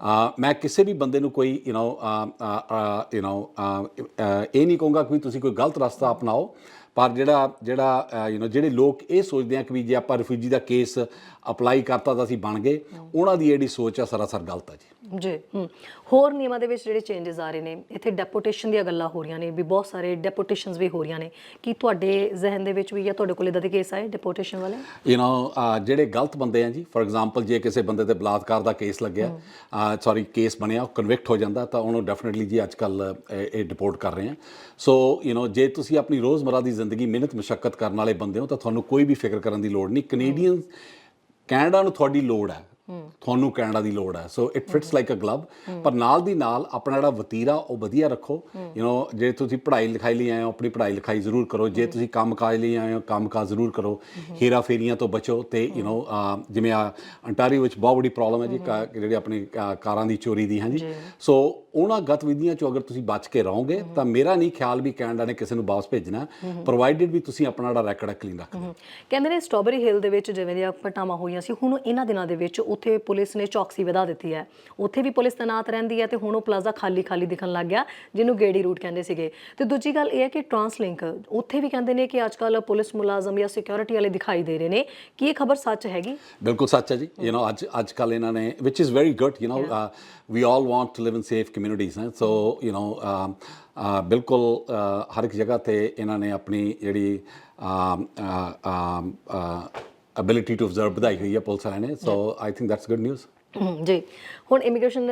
ਆ ਮੈਂ ਕਿਸੇ ਵੀ ਬੰਦੇ ਨੂੰ ਕੋਈ ਯੂ نو ਯੂ نو ਇਹ ਨਹੀਂ ਕਹੂੰਗਾ ਕਿ ਵੀ ਤੁਸੀਂ ਕੋਈ ਗਲਤ ਰਸਤਾ ਅਪਣਾਓ ਪਰ ਜਿਹੜਾ ਜਿਹੜਾ ਯੂ نو ਜਿਹੜੇ ਲੋਕ ਇਹ ਸੋਚਦੇ ਆ ਕਿ ਵੀ ਜੇ ਆਪਾਂ ਰਿਫਿਊਜੀ ਦਾ ਕੇਸ ਅਪਲਾਈ ਕਰਤਾ ਤਾਂ ਅਸੀਂ ਬਣ ਗਏ ਉਹਨਾਂ ਦੀ ਜਿਹੜੀ ਸੋਚ ਆ ਸਰਾਸਰ ਗਲਤ ਆ ਜੀ ਜੀ ਹਮ ਹੋਰ ਨਿਯਮਾਂ ਦੇ ਵਿੱਚ ਜਿਹੜੇ ਚੇਂਜਸ ਆ ਰਹੇ ਨੇ ਇੱਥੇ ਡੈਪੂਟੇਸ਼ਨ ਦੀਆਂ ਗੱਲਾਂ ਹੋ ਰਹੀਆਂ ਨੇ ਵੀ ਬਹੁਤ ਸਾਰੇ ਡੈਪੂਟੇਸ਼ਨਸ ਵੀ ਹੋ ਰਹੀਆਂ ਨੇ ਕੀ ਤੁਹਾਡੇ ਜ਼ਿਹਨ ਦੇ ਵਿੱਚ ਵੀ ਜਾਂ ਤੁਹਾਡੇ ਕੋਲ ਇਦਾਂ ਦੇ ਕੇਸ ਆਏ ਡੈਪੂਟੇਸ਼ਨ ਵਾਲੇ ਯੂ نو ਜਿਹੜੇ ਗਲਤ ਬੰਦੇ ਆ ਜੀ ਫੋਰ ਐਗਜ਼ਾਮਪਲ ਜੇ ਕਿਸੇ ਬੰਦੇ ਤੇ ਬਲਾਤਕਾਰ ਦਾ ਕੇਸ ਲੱਗਿਆ ਸੌਰੀ ਕੇਸ ਬਣਿਆ ਉਹ ਕਨਵਿਕਟ ਹੋ ਜਾਂਦਾ ਤਾਂ ਉਹਨੂੰ ਡੈਫੀਨਿਟਲੀ ਜੀ ਅੱਜ ਕੱਲ ਇਹ ਡਿਪੋਰਟ ਕਰ ਰਹੇ ਆ ਸੋ ਯੂ نو ਜੇ ਤੁਸੀਂ ਆਪਣੀ ਰੋਜ਼ਮਰਾ ਦੀ ਜ਼ਿੰਦਗੀ ਮਿਹਨਤ ਮੁਸ਼ਕਲ ਕਰਨ ਵਾਲੇ ਬੰਦੇ ਹੋ ਤਾਂ ਤੁਹਾਨੂੰ ਕੋਈ ਵੀ ਫਿਕਰ ਕਰਨ ਦੀ ਲੋੜ ਨਹੀਂ ਕੈਨੇਡੀਅਨ ਕੈਨੇਡਾ ਨੂੰ ਤੁਹਾਡੀ ਲੋੜ ਹੈ ਤੁਹਾਨੂੰ ਕੈਨੇਡਾ ਦੀ ਲੋੜ ਹੈ so it fits like a glove ਪਰ ਨਾਲ ਦੀ ਨਾਲ ਆਪਣਾ ਜਿਹੜਾ ਵਤੀਰਾ ਉਹ ਵਧੀਆ ਰੱਖੋ ਯੂ نو ਜੇ ਤੁਸੀਂ ਪੜ੍ਹਾਈ ਲਿਖਾਈ ਲਈ ਆਏ ਹੋ ਆਪਣੀ ਪੜ੍ਹਾਈ ਲਿਖਾਈ ਜ਼ਰੂਰ ਕਰੋ ਜੇ ਤੁਸੀਂ ਕੰਮ ਕਾਜ ਲਈ ਆਏ ਹੋ ਕੰਮ ਕਾਜ ਜ਼ਰੂਰ ਕਰੋ ਹੀਰਾ ਫੇਰੀਆਂ ਤੋਂ ਬਚੋ ਤੇ ਯੂ نو ਜਿਵੇਂ ਆ ਅੰਟਾਰੀਓ ਵਿੱਚ ਬਹੁਤ ਵੱਡੀ ਪ੍ਰੋਬਲਮ ਹੈ ਜੀ ਕਾ- ਜਿਹੜੀ ਆਪਣੀ ਅ, ਕਾਰਾਂ ਦੀ ਚੋਰੀ ਦੀ ਹਾਂਜੀ ਸੋ ਉਹਨਾਂ ਗਤੀਵਿਧੀਆਂ ਚੋਂ ਅਗਰ ਤੁਸੀਂ ਬਚ ਕੇ ਰਹੋਗੇ ਤਾਂ ਮੇਰਾ ਨਹੀਂ ਖਿਆਲ ਵੀ ਕੈਨੇਡਾ ਨੇ ਕਿਸੇ ਨੂੰ ਵਾਪਸ ਭੇਜਣਾ ਪ੍ਰੋਵਾਈਡਡ ਵੀ ਤੁਸੀਂ ਆਪਣਾ ਜਿਹੜਾ ਰੈਕੋਰਡ ਕਲੀਨ ਰੱਖਣਾ ਹਮ, ਕਹਿੰਦੇ ਨੇ ਸਟ੍ਰਾਬੇਰੀ ਹਿੱਲ ਦੇ ਵਿੱਚ ਜਿਵੇਂ ਦੀਆਂ ਘਟਨਾਵਾਂ ਹੋਈਆਂ ਸੀ ਹੁਣ ਇਹਨਾਂ ਦਿਨਾਂ ਦੇ ਵਿੱਚ ਉੱਥੇ ਪੁਲਿਸ ਨੇ ਚੌਕਸੀ ਵਧਾ ਦਿੱਤੀ ਹੈ। ਉੱਥੇ ਵੀ ਪੁਲਿਸ ਤਨਾਤ ਰਹਿੰਦੀ ਹੈ ਤੇ ਹੁਣ ਉਹ ਪਲਾਜ਼ਾ ਖਾਲੀ ਖਾਲੀ ਦਿਖਣ ਲੱਗ ਗਿਆ ਜਿਹਨੂੰ ਗੇੜੀ ਰੂਟ ਕਹਿੰਦੇ ਸੀਗੇ। ਤੇ ਦੂਜੀ ਗੱਲ ਇਹ ਹੈ ਕਿ ਟ੍ਰਾਂਸਲਿੰਕ ਉੱਥੇ ਵੀ ਕਹਿੰਦੇ ਨੇ ਕਿ ਅੱਜ ਅੱਜਕੱਲ ਪੁਲਿਸ ਮੁਲਾਜ਼ਮ ਜਾਂ ਸਿਕਿਉਰਿਟੀ ਵਾਲੇ ਦਿਖਾਈ ਦੇ ਰਹੇ ਨੇ। ਕੀ ਇਹ ਖਬਰ ਸੱਚ ਹੈਗੀ? ਬਿਲਕੁਲ ਸੱਚ ਹੈ ਜੀ। ਯੂ نو ਅੱਜ ਅੱਜਕੱਲ ਇਹਨਾਂ ਨੇ which is very good you know uh, we all want to live in safe communities right? so you um, uh, ਬਿਲਕੁਲ uh, ਹਰ ਇੱਕ ਜਗ੍ਹਾ ਤੇ ਇਹਨਾਂ ਨੇ ਆਪਣੀ ਜਿਹੜੀ um, uh, um, ability to observe ਵਧਾਈ ਹੋਈ ਹੈ ਪੁਲਿਸ ਵਾਲਿਆਂ ਨੇ so I think that's good news ਜੀ। ਹੁਣ ਇਮੀਗ੍ਰੇਸ਼ਨ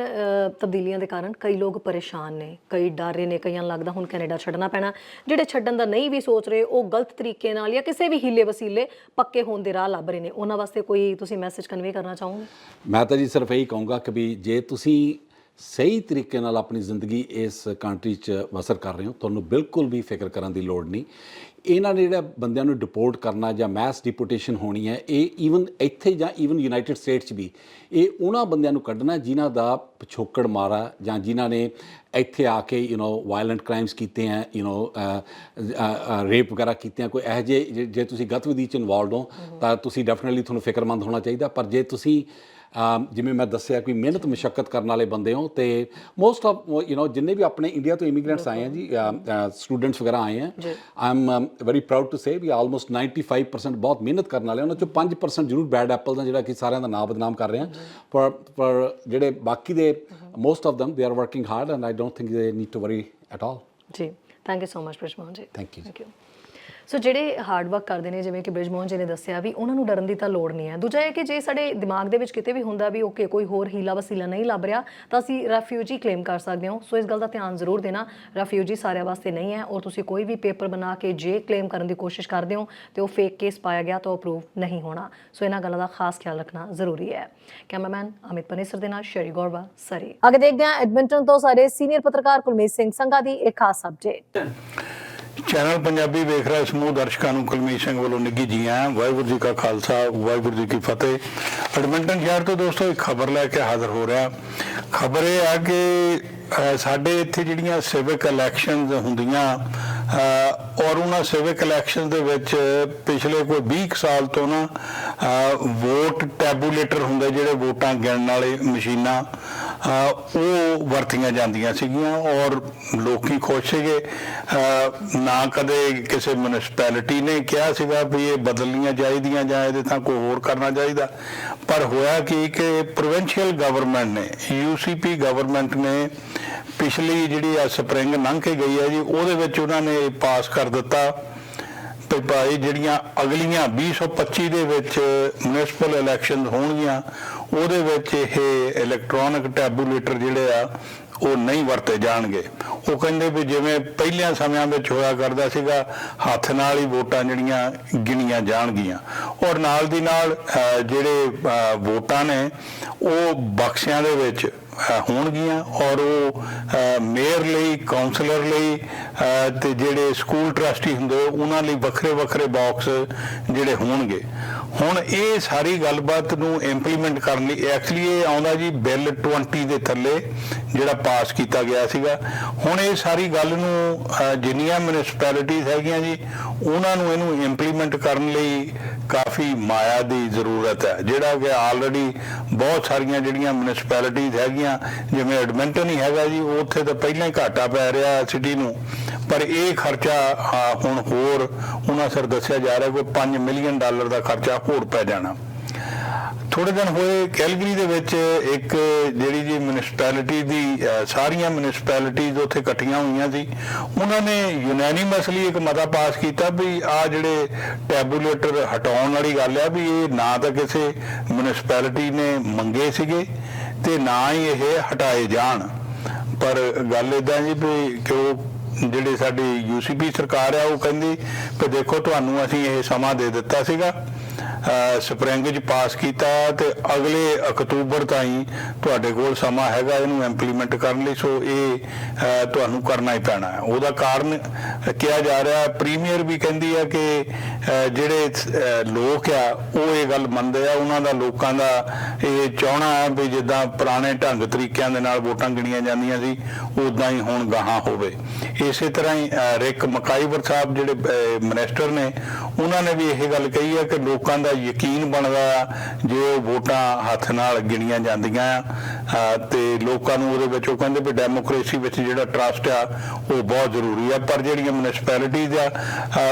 ਤਬਦੀਲੀਆਂ ਦੇ ਕਾਰਨ ਕਈ ਲੋਕ ਪਰੇਸ਼ਾਨ ਨੇ ਕਈ ਡਰ ਰਹੇ ਨੇ ਕਈਆਂ ਨੂੰ ਲੱਗਦਾ ਹੁਣ ਕੈਨੇਡਾ ਛੱਡਣਾ ਪੈਣਾ। ਜਿਹੜੇ ਛੱਡਣ ਦਾ ਨਹੀਂ ਵੀ ਸੋਚ ਰਹੇ ਉਹ ਗਲਤ ਤਰੀਕੇ ਨਾਲ ਜਾਂ ਕਿਸੇ ਵੀ ਹੀਲੇ ਵਸੀਲੇ ਪੱਕੇ ਹੋਣ ਦੇ ਰਾਹ ਲੱਭ ਰਹੇ ਨੇ। ਉਹਨਾਂ ਵਾਸਤੇ ਕੋਈ ਤੁਸੀਂ ਮੈਸੇਜ ਕਨਵੇ ਕਰਨਾ ਚਾਹੋਗੇ? ਮੈਂ ਤਾਂ ਜੀ ਸਿਰਫ ਇਹੀ ਕਹੂੰਗਾ ਕਿ ਵੀ ਜੇ ਤੁਸੀਂ ਸਹੀ ਤਰੀਕੇ ਨਾਲ ਆਪਣੀ ਜ਼ਿੰਦਗੀ ਇਸ ਕੰਟਰੀ 'ਚ ਬਸਰ ਕਰ ਰਹੇ ਹੋ ਤੁਹਾਨੂੰ ਬਿਲਕੁਲ ਵੀ ਫਿਕਰ ਕਰਨ ਦੀ ਲੋੜ ਨਹੀਂ ਇਹਨਾਂ ਨੇ ਜਿਹੜਾ ਬੰਦਿਆਂ ਨੂੰ ਡਿਪੋਰਟ ਕਰਨਾ ਜਾਂ ਮੈਸ ਡਿਪੋਰਟੇਸ਼ਨ ਹੋਣੀ ਹੈ ਇਹ ਈਵਨ ਇੱਥੇ ਜਾਂ ਈਵਨ ਯੂਨਾਈਟਿਡ ਸਟੇਟਸ 'ਚ ਵੀ ਇਹ ਉਹਨਾਂ ਬੰਦਿਆਂ ਨੂੰ ਕੱਢਣਾ ਜਿਨ੍ਹਾਂ ਦਾ ਪਿਛੋਕੜ ਮਾਰਾ ਜਾਂ ਜਿਨ੍ਹਾਂ ਨੇ ਇੱਥੇ ਆ ਕੇ ਯੂ نو ਵਾਇਲੈਂਟ ਕ੍ਰਾਈਮਸ ਕੀਤੇ ਹੈ ਯੂ نو ਰੇਪ ਵਗੈਰਾ ਕੀਤੇ ਹੈ ਕੋਈ ਇਹੋ ਜਿਹੇ ਜੇ- ਜੇ ਤੁਸੀਂ ਗਤੀਵਿਧੀ 'ਚ ਇਨਵੋਲਡ ਹੋ ਤਾਂ ਤੁਸੀਂ ਡੈਫੀਨਿਟਲੀ ਤੁਹਾਨੂੰ ਫਿਕਰਮੰਦ ਹੋਣਾ ਚਾਹੀਦਾ ਪਰ ਜੇ ਤੁਸੀਂ ਅਮ ਜਿਵੇਂ ਮੈਂ ਦੱਸਿਆ ਕਿ ਮਿਹਨਤ ਮੁਸ਼ਕਲ ਕਰਨ ਵਾਲੇ ਬੰਦੇ ਹੋ ਤੇ ਮੋਸਟ ਆਫ ਯੂ نو ਜਿੰਨੇ ਵੀ ਆਪਣੇ ਇੰਡੀਆ ਤੋਂ ਇਮੀਗ੍ਰੈਂਟਸ ਆਏ ਆ ਜੀ ਸਟੂਡੈਂਟਸ ਵਗੈਰਾ ਆਏ ਆ I am very proud to say we almost 95% ਬਹੁਤ ਮਿਹਨਤ ਕਰਨ ਵਾਲੇ ਉਹਨਾਂ ਚੋਂ 5% ਜ਼ਰੂਰ ਬੈਡ ਐਪਲ ਦਾ ਜਿਹੜਾ ਕਿ ਸਾਰਿਆਂ ਦਾ ਨਾਮ ਬਦਨਾਮ ਕਰ ਰਹੇ ਆ। ਪਰ ਪਰ ਜਿਹੜੇ ਬਾਕੀ ਦੇ most of them they are working hard and I don't think they need to worry at all ਜੀ। Thank you so much Brijmohan ji. Thank you ਸੋ ਜਿਹੜੇ ਹਾਰਡ ਵਰਕ ਕਰਦੇ ਨੇ, ਜਿਵੇਂ ਕਿ ਬ੍ਰਿਜਮੋਹਨ ਜੀ ਨੇ ਦੱਸਿਆ ਵੀ ਉਹਨਾਂ ਨੂੰ ਡਰਨ ਦੀ ਤਾਂ ਲੋੜ ਨਹੀਂ ਹੈ। ਦੂਜਾ ਇਹ ਕਿ ਜੇ ਸਾਡੇ ਦਿਮਾਗ ਦੇ ਵਿੱਚ ਕਿਤੇ ਵੀ ਹੁੰਦਾ ਵੀ ਓਕੇ ਕੋਈ ਹੋਰ ਹੀਲਾ ਵਸੀਲਾ ਨਹੀਂ ਲੱਭ ਰਿਹਾ, ਤਾਂ ਅਸੀਂ ਰੈਫਿਊਜੀ ਕਲੇਮ ਕਰ ਸਕਦੇ ਹਾਂ। ਸੋ ਇਸ ਗੱਲ ਦਾ ਧਿਆਨ ਜ਼ਰੂਰ ਦੇਣਾ। ਰੈਫਿਊਜੀ ਸਾਰਿਆਂ ਵਾਸਤੇ ਨਹੀਂ ਹੈ ਔਰ ਤੁਸੀਂ ਕੋਈ ਵੀ ਪੇਪਰ ਬਣਾ ਕੇ ਜੇ ਕਲੇਮ ਕਰਨ ਦੀ ਕੋਸ਼ਿਸ਼ ਕਰਦੇ ਹੋ, ਤੇ ਉਹ ਫੇਕ ਕੇਸ ਪਾਇਆ ਗਿਆ, ਤਾਂ ਉਹ ਅਪਰੂਵ ਨਹੀਂ ਹੋਣਾ। ਸੋ ਇਹਨਾਂ ਗੱਲਾਂ ਦਾ ਖਾਸ ਖਿਆਲ ਰੱਖਣਾ ਜ਼ਰੂਰੀ ਹੈ। ਕੈਮਰਾਮੈਨ ਅਮਿਤ ਪਨੇਸਰ ਦੇ ਨਾਲ ਸ਼ਰੀ ਗੌਰਵਾ ਸਰੀ ਅੱਗੇ ਦੇਖਦੇ ਹਾਂ ਐਡਮਿੰਟਨ ਤੋਂ ਸਾਡੇ ਸੀਨੀਅਰ ਪੱਤਰਕਾਰ ਕੁਲਮੀਤ ਸਿੰਘ ਸੰਘਾ ਦੀ ਇੱਕ ਖਾਸ ਅਪਡੇਟ ਚੈਨਲ ਪੰਜਾਬੀ ਵੇਖ ਰਿਹਾ ਸਮੂਹ ਦਰਸ਼ਕਾਂ ਨੂੰ ਕੁਲਮੀਤ ਸਿੰਘ ਵੱਲੋਂ ਨਿੱਘੀ ਜੀ ਆਇਆਂ ਵਾਹਿਗੁਰੂ ਜੀ ਕਾ ਖਾਲਸਾ, ਵਾਹਿਗੁਰੂ ਜੀ ਕੀ ਫਤਿਹ। ਐਡਮਿੰਟਨ ਸ਼ਹਿਰ ਤੋਂ ਦੋਸਤੋ, ਇੱਕ ਖਬਰ ਲੈ ਕੇ ਹਾਜ਼ਰ ਹੋ ਰਿਹਾ। ਖਬਰ ਇਹ ਆ ਕਿ ਸਾਡੇ ਇੱਥੇ ਜਿਹੜੀਆਂ ਸਿਵਿਕ ਇਲੈਕਸ਼ਨਸ ਹੁੰਦੀਆਂ ਔਰ ਉਹਨਾਂ ਸਿਵਿਕ ਇਲੈਕਸ਼ਨ ਦੇ ਵਿੱਚ ਪਿਛਲੇ ਕੋਈ 20 ਕੁ ਸਾਲ ਤੋਂ ਨਾ ਵੋਟ ਟੈਬੂਲੇਟਰ ਹੁੰਦੇ ਜਿਹੜੇ ਵੋਟਾਂ ਗਿਣਨ ਵਾਲੇ ਮਸ਼ੀਨਾਂ ਉਹ ਵਰਤੀਆਂ ਜਾਂਦੀਆਂ ਸੀਗੀਆਂ ਔਰ ਲੋਕੀ ਖੁਸ਼ ਸੀਗੇ। ਨਾ ਕਦੇ ਕਿਸੇ ਮਿਊਨਿਸਪੈਲਿਟੀ ਨੇ ਕਿਹਾ ਸੀਗਾ ਵੀ ਇਹ ਬਦਲਣੀਆਂ ਚਾਹੀਦੀਆਂ ਜਾਂ ਇਹਦੇ ਤਾਂ ਕੋਈ ਹੋਰ ਕਰਨਾ ਚਾਹੀਦਾ। ਪਰ ਹੋਇਆ ਕੀ ਕਿ ਪ੍ਰੋਵਿੰਸ਼ੀਅਲ ਗਵਰਨਮੈਂਟ ਨੇ ਯੂਸੀਪੀ ਗਵਰਨਮੈਂਟ ਨੇ ਪਿਛਲੀ ਜਿਹੜੀ ਆ ਸਪਰਿੰਗ ਲੰਘ ਕੇ ਗਈ ਹੈ ਜੀ, ਉਹਦੇ ਵਿੱਚ ਉਹਨਾਂ ਨੇ ਪਾਸ ਕਰ ਦਿੱਤਾ। ਤੇ ਭਾਈ ਜਿਹੜੀਆਂ ਅਗਲੀਆਂ 2025 ਦੇ ਵਿੱਚ ਮਿਊਨਿਸਪਲ ਇਲੈਕਸ਼ਨ ਹੋਣਗੀਆਂ, ਉਹਦੇ ਵਿੱਚ ਇਹ ਇਲੈਕਟ੍ਰੋਨਿਕ ਟੈਬੂਲੇਟਰ ਜਿਹੜੇ ਆ, ਉਹ ਨਹੀਂ ਵਰਤੇ ਜਾਣਗੇ। ਉਹ ਕਹਿੰਦੇ ਵੀ ਜਿਵੇਂ ਪਹਿਲਿਆਂ ਸਮਿਆਂ ਵਿੱਚ ਹੋਇਆ ਕਰਦਾ ਸੀਗਾ, ਹੱਥ ਨਾਲ ਹੀ ਵੋਟਾਂ ਜਿਹੜੀਆਂ ਗਿਣੀਆਂ ਜਾਣਗੀਆਂ। ਔਰ ਨਾਲ ਦੀ ਨਾਲ ਜਿਹੜੇ ਵੋਟਾਂ ਨੇ, ਉਹ ਬਕਸਿਆਂ ਦੇ ਵਿੱਚ ਹੋਣਗੀਆਂ ਔਰ ਉਹ ਮੇਅਰ ਲਈ ਕਾਉਂਸਲਰ ਲਈ ਅਹ, ਤੇ ਜਿਹੜੇ ਸਕੂਲ ਟਰਸਟੀ ਹੁੰਦੇ ਉਹਨਾਂ ਲਈ ਵੱਖਰੇ ਵੱਖਰੇ ਬਾਕਸ ਜਿਹੜੇ ਹੋਣਗੇ। ਹੁਣ ਇਹ ਸਾਰੀ ਗੱਲਬਾਤ ਨੂੰ ਇੰਪਲੀਮੈਂਟ ਕਰਨ ਲਈ ਐਕਚੁਅਲੀ ਇਹ ਆਉਂਦਾ ਜੀ ਬਿੱਲ 20 ਦੇ ਥੱਲੇ ਜਿਹੜਾ ਪਾਸ ਕੀਤਾ ਗਿਆ ਸੀਗਾ। ਹੁਣ ਇਹ ਸਾਰੀ ਗੱਲ ਨੂੰ ਜਿੰਨੀਆਂ ਮਿਊਨਿਸਪੈਲਿਟੀਜ਼ ਹੈਗੀਆਂ ਜੀ ਉਹਨਾਂ ਨੂੰ ਇਹਨੂੰ ਇੰਪਲੀਮੈਂਟ ਕਰਨ ਲਈ ਕਾਫੀ ਮਾਇਆ ਦੀ ਜ਼ਰੂਰਤ ਹੈ, ਜਿਹੜਾ ਕਿ ਆਲਰੇਡੀ ਬਹੁਤ ਸਾਰੀਆਂ ਜਿਹੜੀਆਂ ਮਿਊਨਿਸਪੈਲਿਟੀਜ਼ ਹੈਗੀਆਂ, ਜਿਵੇਂ ਐਡਮਿੰਟਨ ਹੀ ਹੈਗਾ ਜੀ, ਉੱਥੇ ਤਾਂ ਪਹਿਲਾਂ ਹੀ ਘਾਟਾ ਪੈ ਰਿਹਾ ਸਿਟੀ ਨੂੰ, ਪਰ ਇਹ ਖਰਚਾ ਹੁਣ ਹੋਰ ਉਹਨਾਂ ਸਰ ਦੱਸਿਆ ਜਾ ਰਿਹਾ ਕੋਈ 5 ਮਿਲੀਅਨ ਡਾਲਰ ਦਾ ਖਰਚਾ ਹੋਰ ਪੈ ਜਾਣਾ। ਥੋੜੇ ਦਿਨ ਹੋਏ ਕੈਲਗਰੀ ਦੇ ਵਿੱਚ ਇੱਕ ਜਿਹੜੀ ਜੀ ਮਿਊਨਿਸਪੈਲਿਟੀ ਦੀ ਸਾਰੀਆਂ ਮਿਊਨਿਸਪੈਲਿਟੀਜ਼ ਉੱਥੇ ਇਕੱਠੀਆਂ ਹੋਈਆਂ ਸੀ। ਉਹਨਾਂ ਨੇ ਯੂਨੈਨਿਮਸਲੀ ਇੱਕ ਮਤਾ ਪਾਸ ਕੀਤਾ ਵੀ ਆ ਜਿਹੜੇ ਟੈਬੂਲੇਟਰ ਹਟਾਉਣ ਵਾਲੀ ਗੱਲ ਆ ਵੀ ਇਹ ਨਾ ਤਾਂ ਕਿਸੇ ਮਿਊਨਿਸਪੈਲਿਟੀ ਨੇ ਮੰਗੇ ਸੀਗੇ ਤੇ ਨਾ ਹੀ ਇਹ ਹਟਾਏ ਜਾਣ। ਪਰ ਗੱਲ ਇਦਾਂ ਜੀ ਵੀ ਕਿ ਉਹ ਜਿਹੜੇ ਸਾਡੀ ਯੂਸੀਪੀ ਸਰਕਾਰ ਆ ਉਹ ਕਹਿੰਦੀ ਕਿ ਦੇਖੋ ਤੁਹਾਨੂੰ ਅਸੀਂ ਇਹ ਸਮਾਂ ਦੇ ਦਿੱਤਾ ਸੀਗਾ। ਸਪਰਿੰਗ 'ਚ ਪਾਸ ਕੀਤਾ ਤੇ ਅਗਲੇ ਅਕਤੂਬਰ ਤਾਈਂ ਤੁਹਾਡੇ ਕੋਲ ਸਮਾਂ ਹੈਗਾ ਇਹਨੂੰ ਇੰਪਲੀਮੈਂਟ ਕਰਨ ਲਈ ਸੋ ਇਹ ਤੁਹਾਨੂੰ ਕਰਨਾ ਹੀ ਪੈਣਾ ਹੈ। ਉਹਦਾ ਕਾਰਨ ਕਿਹਾ ਜਾ ਰਿਹਾ ਪ੍ਰੀਮੀਅਰ ਵੀ ਕਹਿੰਦੀ ਹੈ ਕਿ ਜਿਹੜੇ ਲੋਕ ਆ ਉਹ ਇਹ ਗੱਲ ਮੰਨਦੇ ਆ ਉਹਨਾਂ ਦਾ ਲੋਕਾਂ ਦਾ ਇਹ ਚਾਹਣਾ ਹੈ ਵੀ ਜਿੱਦਾਂ ਪੁਰਾਣੇ ਢੰਗ ਤਰੀਕਿਆਂ ਦੇ ਨਾਲ ਵੋਟਾਂ ਗਿਣੀਆਂ ਜਾਂਦੀਆਂ ਸੀ ਉਦਾਂ ਹੀ ਹੁਣ ਗਾਹਾਂ ਹੋਵੇ। ਇਸੇ ਤਰ੍ਹਾਂ ਹੀ ਰਿਕ ਮਕਾਈਵਰ ਸਾਹਿਬ ਜਿਹੜੇ ਅ, ਮਿਨਿਸਟਰ ਨੇ ਉਹਨਾਂ ਨੇ ਵੀ ਇਹ ਗੱਲ ਕਹੀ ਹੈ ਕਿ ਲੋਕਾਂ ਦਾ ਯਕੀਨ ਬਣਦਾ ਆ ਜੇ ਉਹ ਵੋਟਾਂ ਹੱਥ ਨਾਲ ਗਿਣੀਆਂ ਜਾਂਦੀਆਂ ਆ ਤੇ ਲੋਕਾਂ ਨੂੰ ਉਹਦੇ ਵਿੱਚ ਉਹ ਕਹਿੰਦੇ ਵੀ ਡੈਮੋਕ੍ਰੇਸੀ ਵਿੱਚ ਜਿਹੜਾ ਟਰਸਟ ਆ ਉਹ ਬਹੁਤ ਜ਼ਰੂਰੀ ਆ। ਪਰ ਜਿਹੜੀਆਂ ਮਿਊਨਿਸਪੈਲਿਟੀਜ਼ ਆ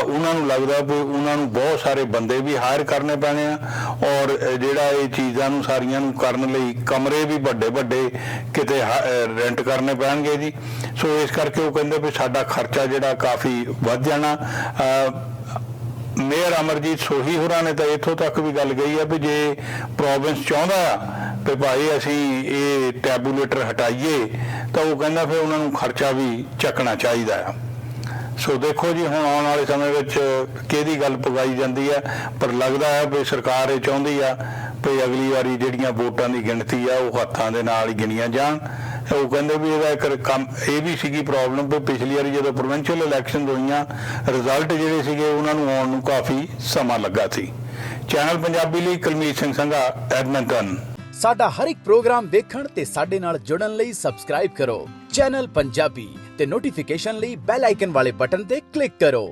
ਉਹਨਾਂ ਨੂੰ ਲੱਗਦਾ ਵੀ ਉਹਨਾਂ ਨੂੰ ਬਹੁਤ ਸਾਰੇ ਬੰਦੇ ਵੀ ਹਾਇਰ ਕਰਨੇ ਪੈਣੇ ਆ ਔਰ ਜਿਹੜਾ ਇਹ ਚੀਜ਼ਾਂ ਨੂੰ ਸਾਰੀਆਂ ਨੂੰ ਕਰਨ ਲਈ ਕਮਰੇ ਵੀ ਵੱਡੇ ਵੱਡੇ ਕਿਤੇ ਰੈਂਟ ਕਰਨੇ ਪੈਣਗੇ ਜੀ। ਸੋ ਇਸ ਕਰਕੇ ਉਹ ਕਹਿੰਦੇ ਵੀ ਸਾਡਾ ਖਰਚਾ ਜਿਹੜਾ ਕਾਫੀ ਵੱਧ ਜਾਣਾ। ਅ, ਮੇਅਰ ਅਮਰਜੀਤ ਸੋਹੀ ਹੋਰਾਂ ਨੇ ਤਾਂ ਇੱਥੋਂ ਤੱਕ ਵੀ ਗੱਲ ਗਈ ਹੈ ਵੀ ਜੇ ਪ੍ਰੋਵਿੰਸ ਚਾਹੁੰਦਾ ਆ ਵੀ ਭਾਈ ਅਸੀਂ ਇਹ ਟੈਬੂਲੇਟਰ ਹਟਾਈਏ, ਤਾਂ ਉਹ ਕਹਿੰਦਾ ਫਿਰ ਉਹਨਾਂ ਨੂੰ ਖਰਚਾ ਵੀ ਚੱਕਣਾ ਚਾਹੀਦਾ ਆ। ਸੋ ਦੇਖੋ ਜੀ, ਹੁਣ ਆਉਣ ਵਾਲੇ ਸਮੇਂ ਵਿੱਚ ਕਿਹਦੀ ਗੱਲ ਪਗਾਈ ਜਾਂਦੀ ਹੈ ਪਰ ਲੱਗਦਾ ਹੈ ਵੀ ਸਰਕਾਰ ਇਹ ਚਾਹੁੰਦੀ ਆ ਵੀ ਅਗਲੀ ਵਾਰੀ ਜਿਹੜੀਆਂ ਵੋਟਾਂ ਦੀ ਗਿਣਤੀ ਆ, ਉਹ ਹੱਥਾਂ ਦੇ ਨਾਲ ਹੀ ਗਿਣੀਆਂ ਜਾਣ। ਉਹ ਕਹਿੰਦੇ ਵੀ ਇਹਦਾ ਇੱਕ ਕੰਮ, ਇਹ ਵੀ ਸੀਗੀ ਪ੍ਰੋਬਲਮ ਵੀ ਪਿਛਲੀ ਵਾਰੀ ਜਦੋਂ ਪ੍ਰੋਵਿੰਸ਼ੀਅਲ ਇਲੈਕਸ਼ਨ ਹੋਈਆਂ ਰਿਜ਼ਲਟ ਜਿਹੜੇ ਸੀਗੇ ਉਹਨਾਂ ਨੂੰ ਆਉਣ ਨੂੰ ਕਾਫੀ ਸਮਾਂ ਲੱਗਾ ਸੀ। ਚੈਨਲ ਪੰਜਾਬੀ ਲਈ ਕੁਲਮੀਤ ਸਿੰਘ ਸੰਘਾ ਐਡਮਿੰਟਨ ਸਾਡਾ ਹਰ ਇੱਕ ਪ੍ਰੋਗਰਾਮ ਦੇਖਣ ਤੇ ਸਾਡੇ ਨਾਲ ਜੁੜਨ ਲਈ ਸਬਸਕ੍ਰਾਈਬ ਕਰੋ। ਚੈਨਲ ਪੰਜਾਬੀ ਤੇ ਨੋਟੀਫਿਕੇਸ਼ਨ ਲਈ ਬੈਲ ਆਈਕਨ ਵਾਲੇ ਬਟਨ ਤੇ ਕਲਿੱਕ ਕਰੋ।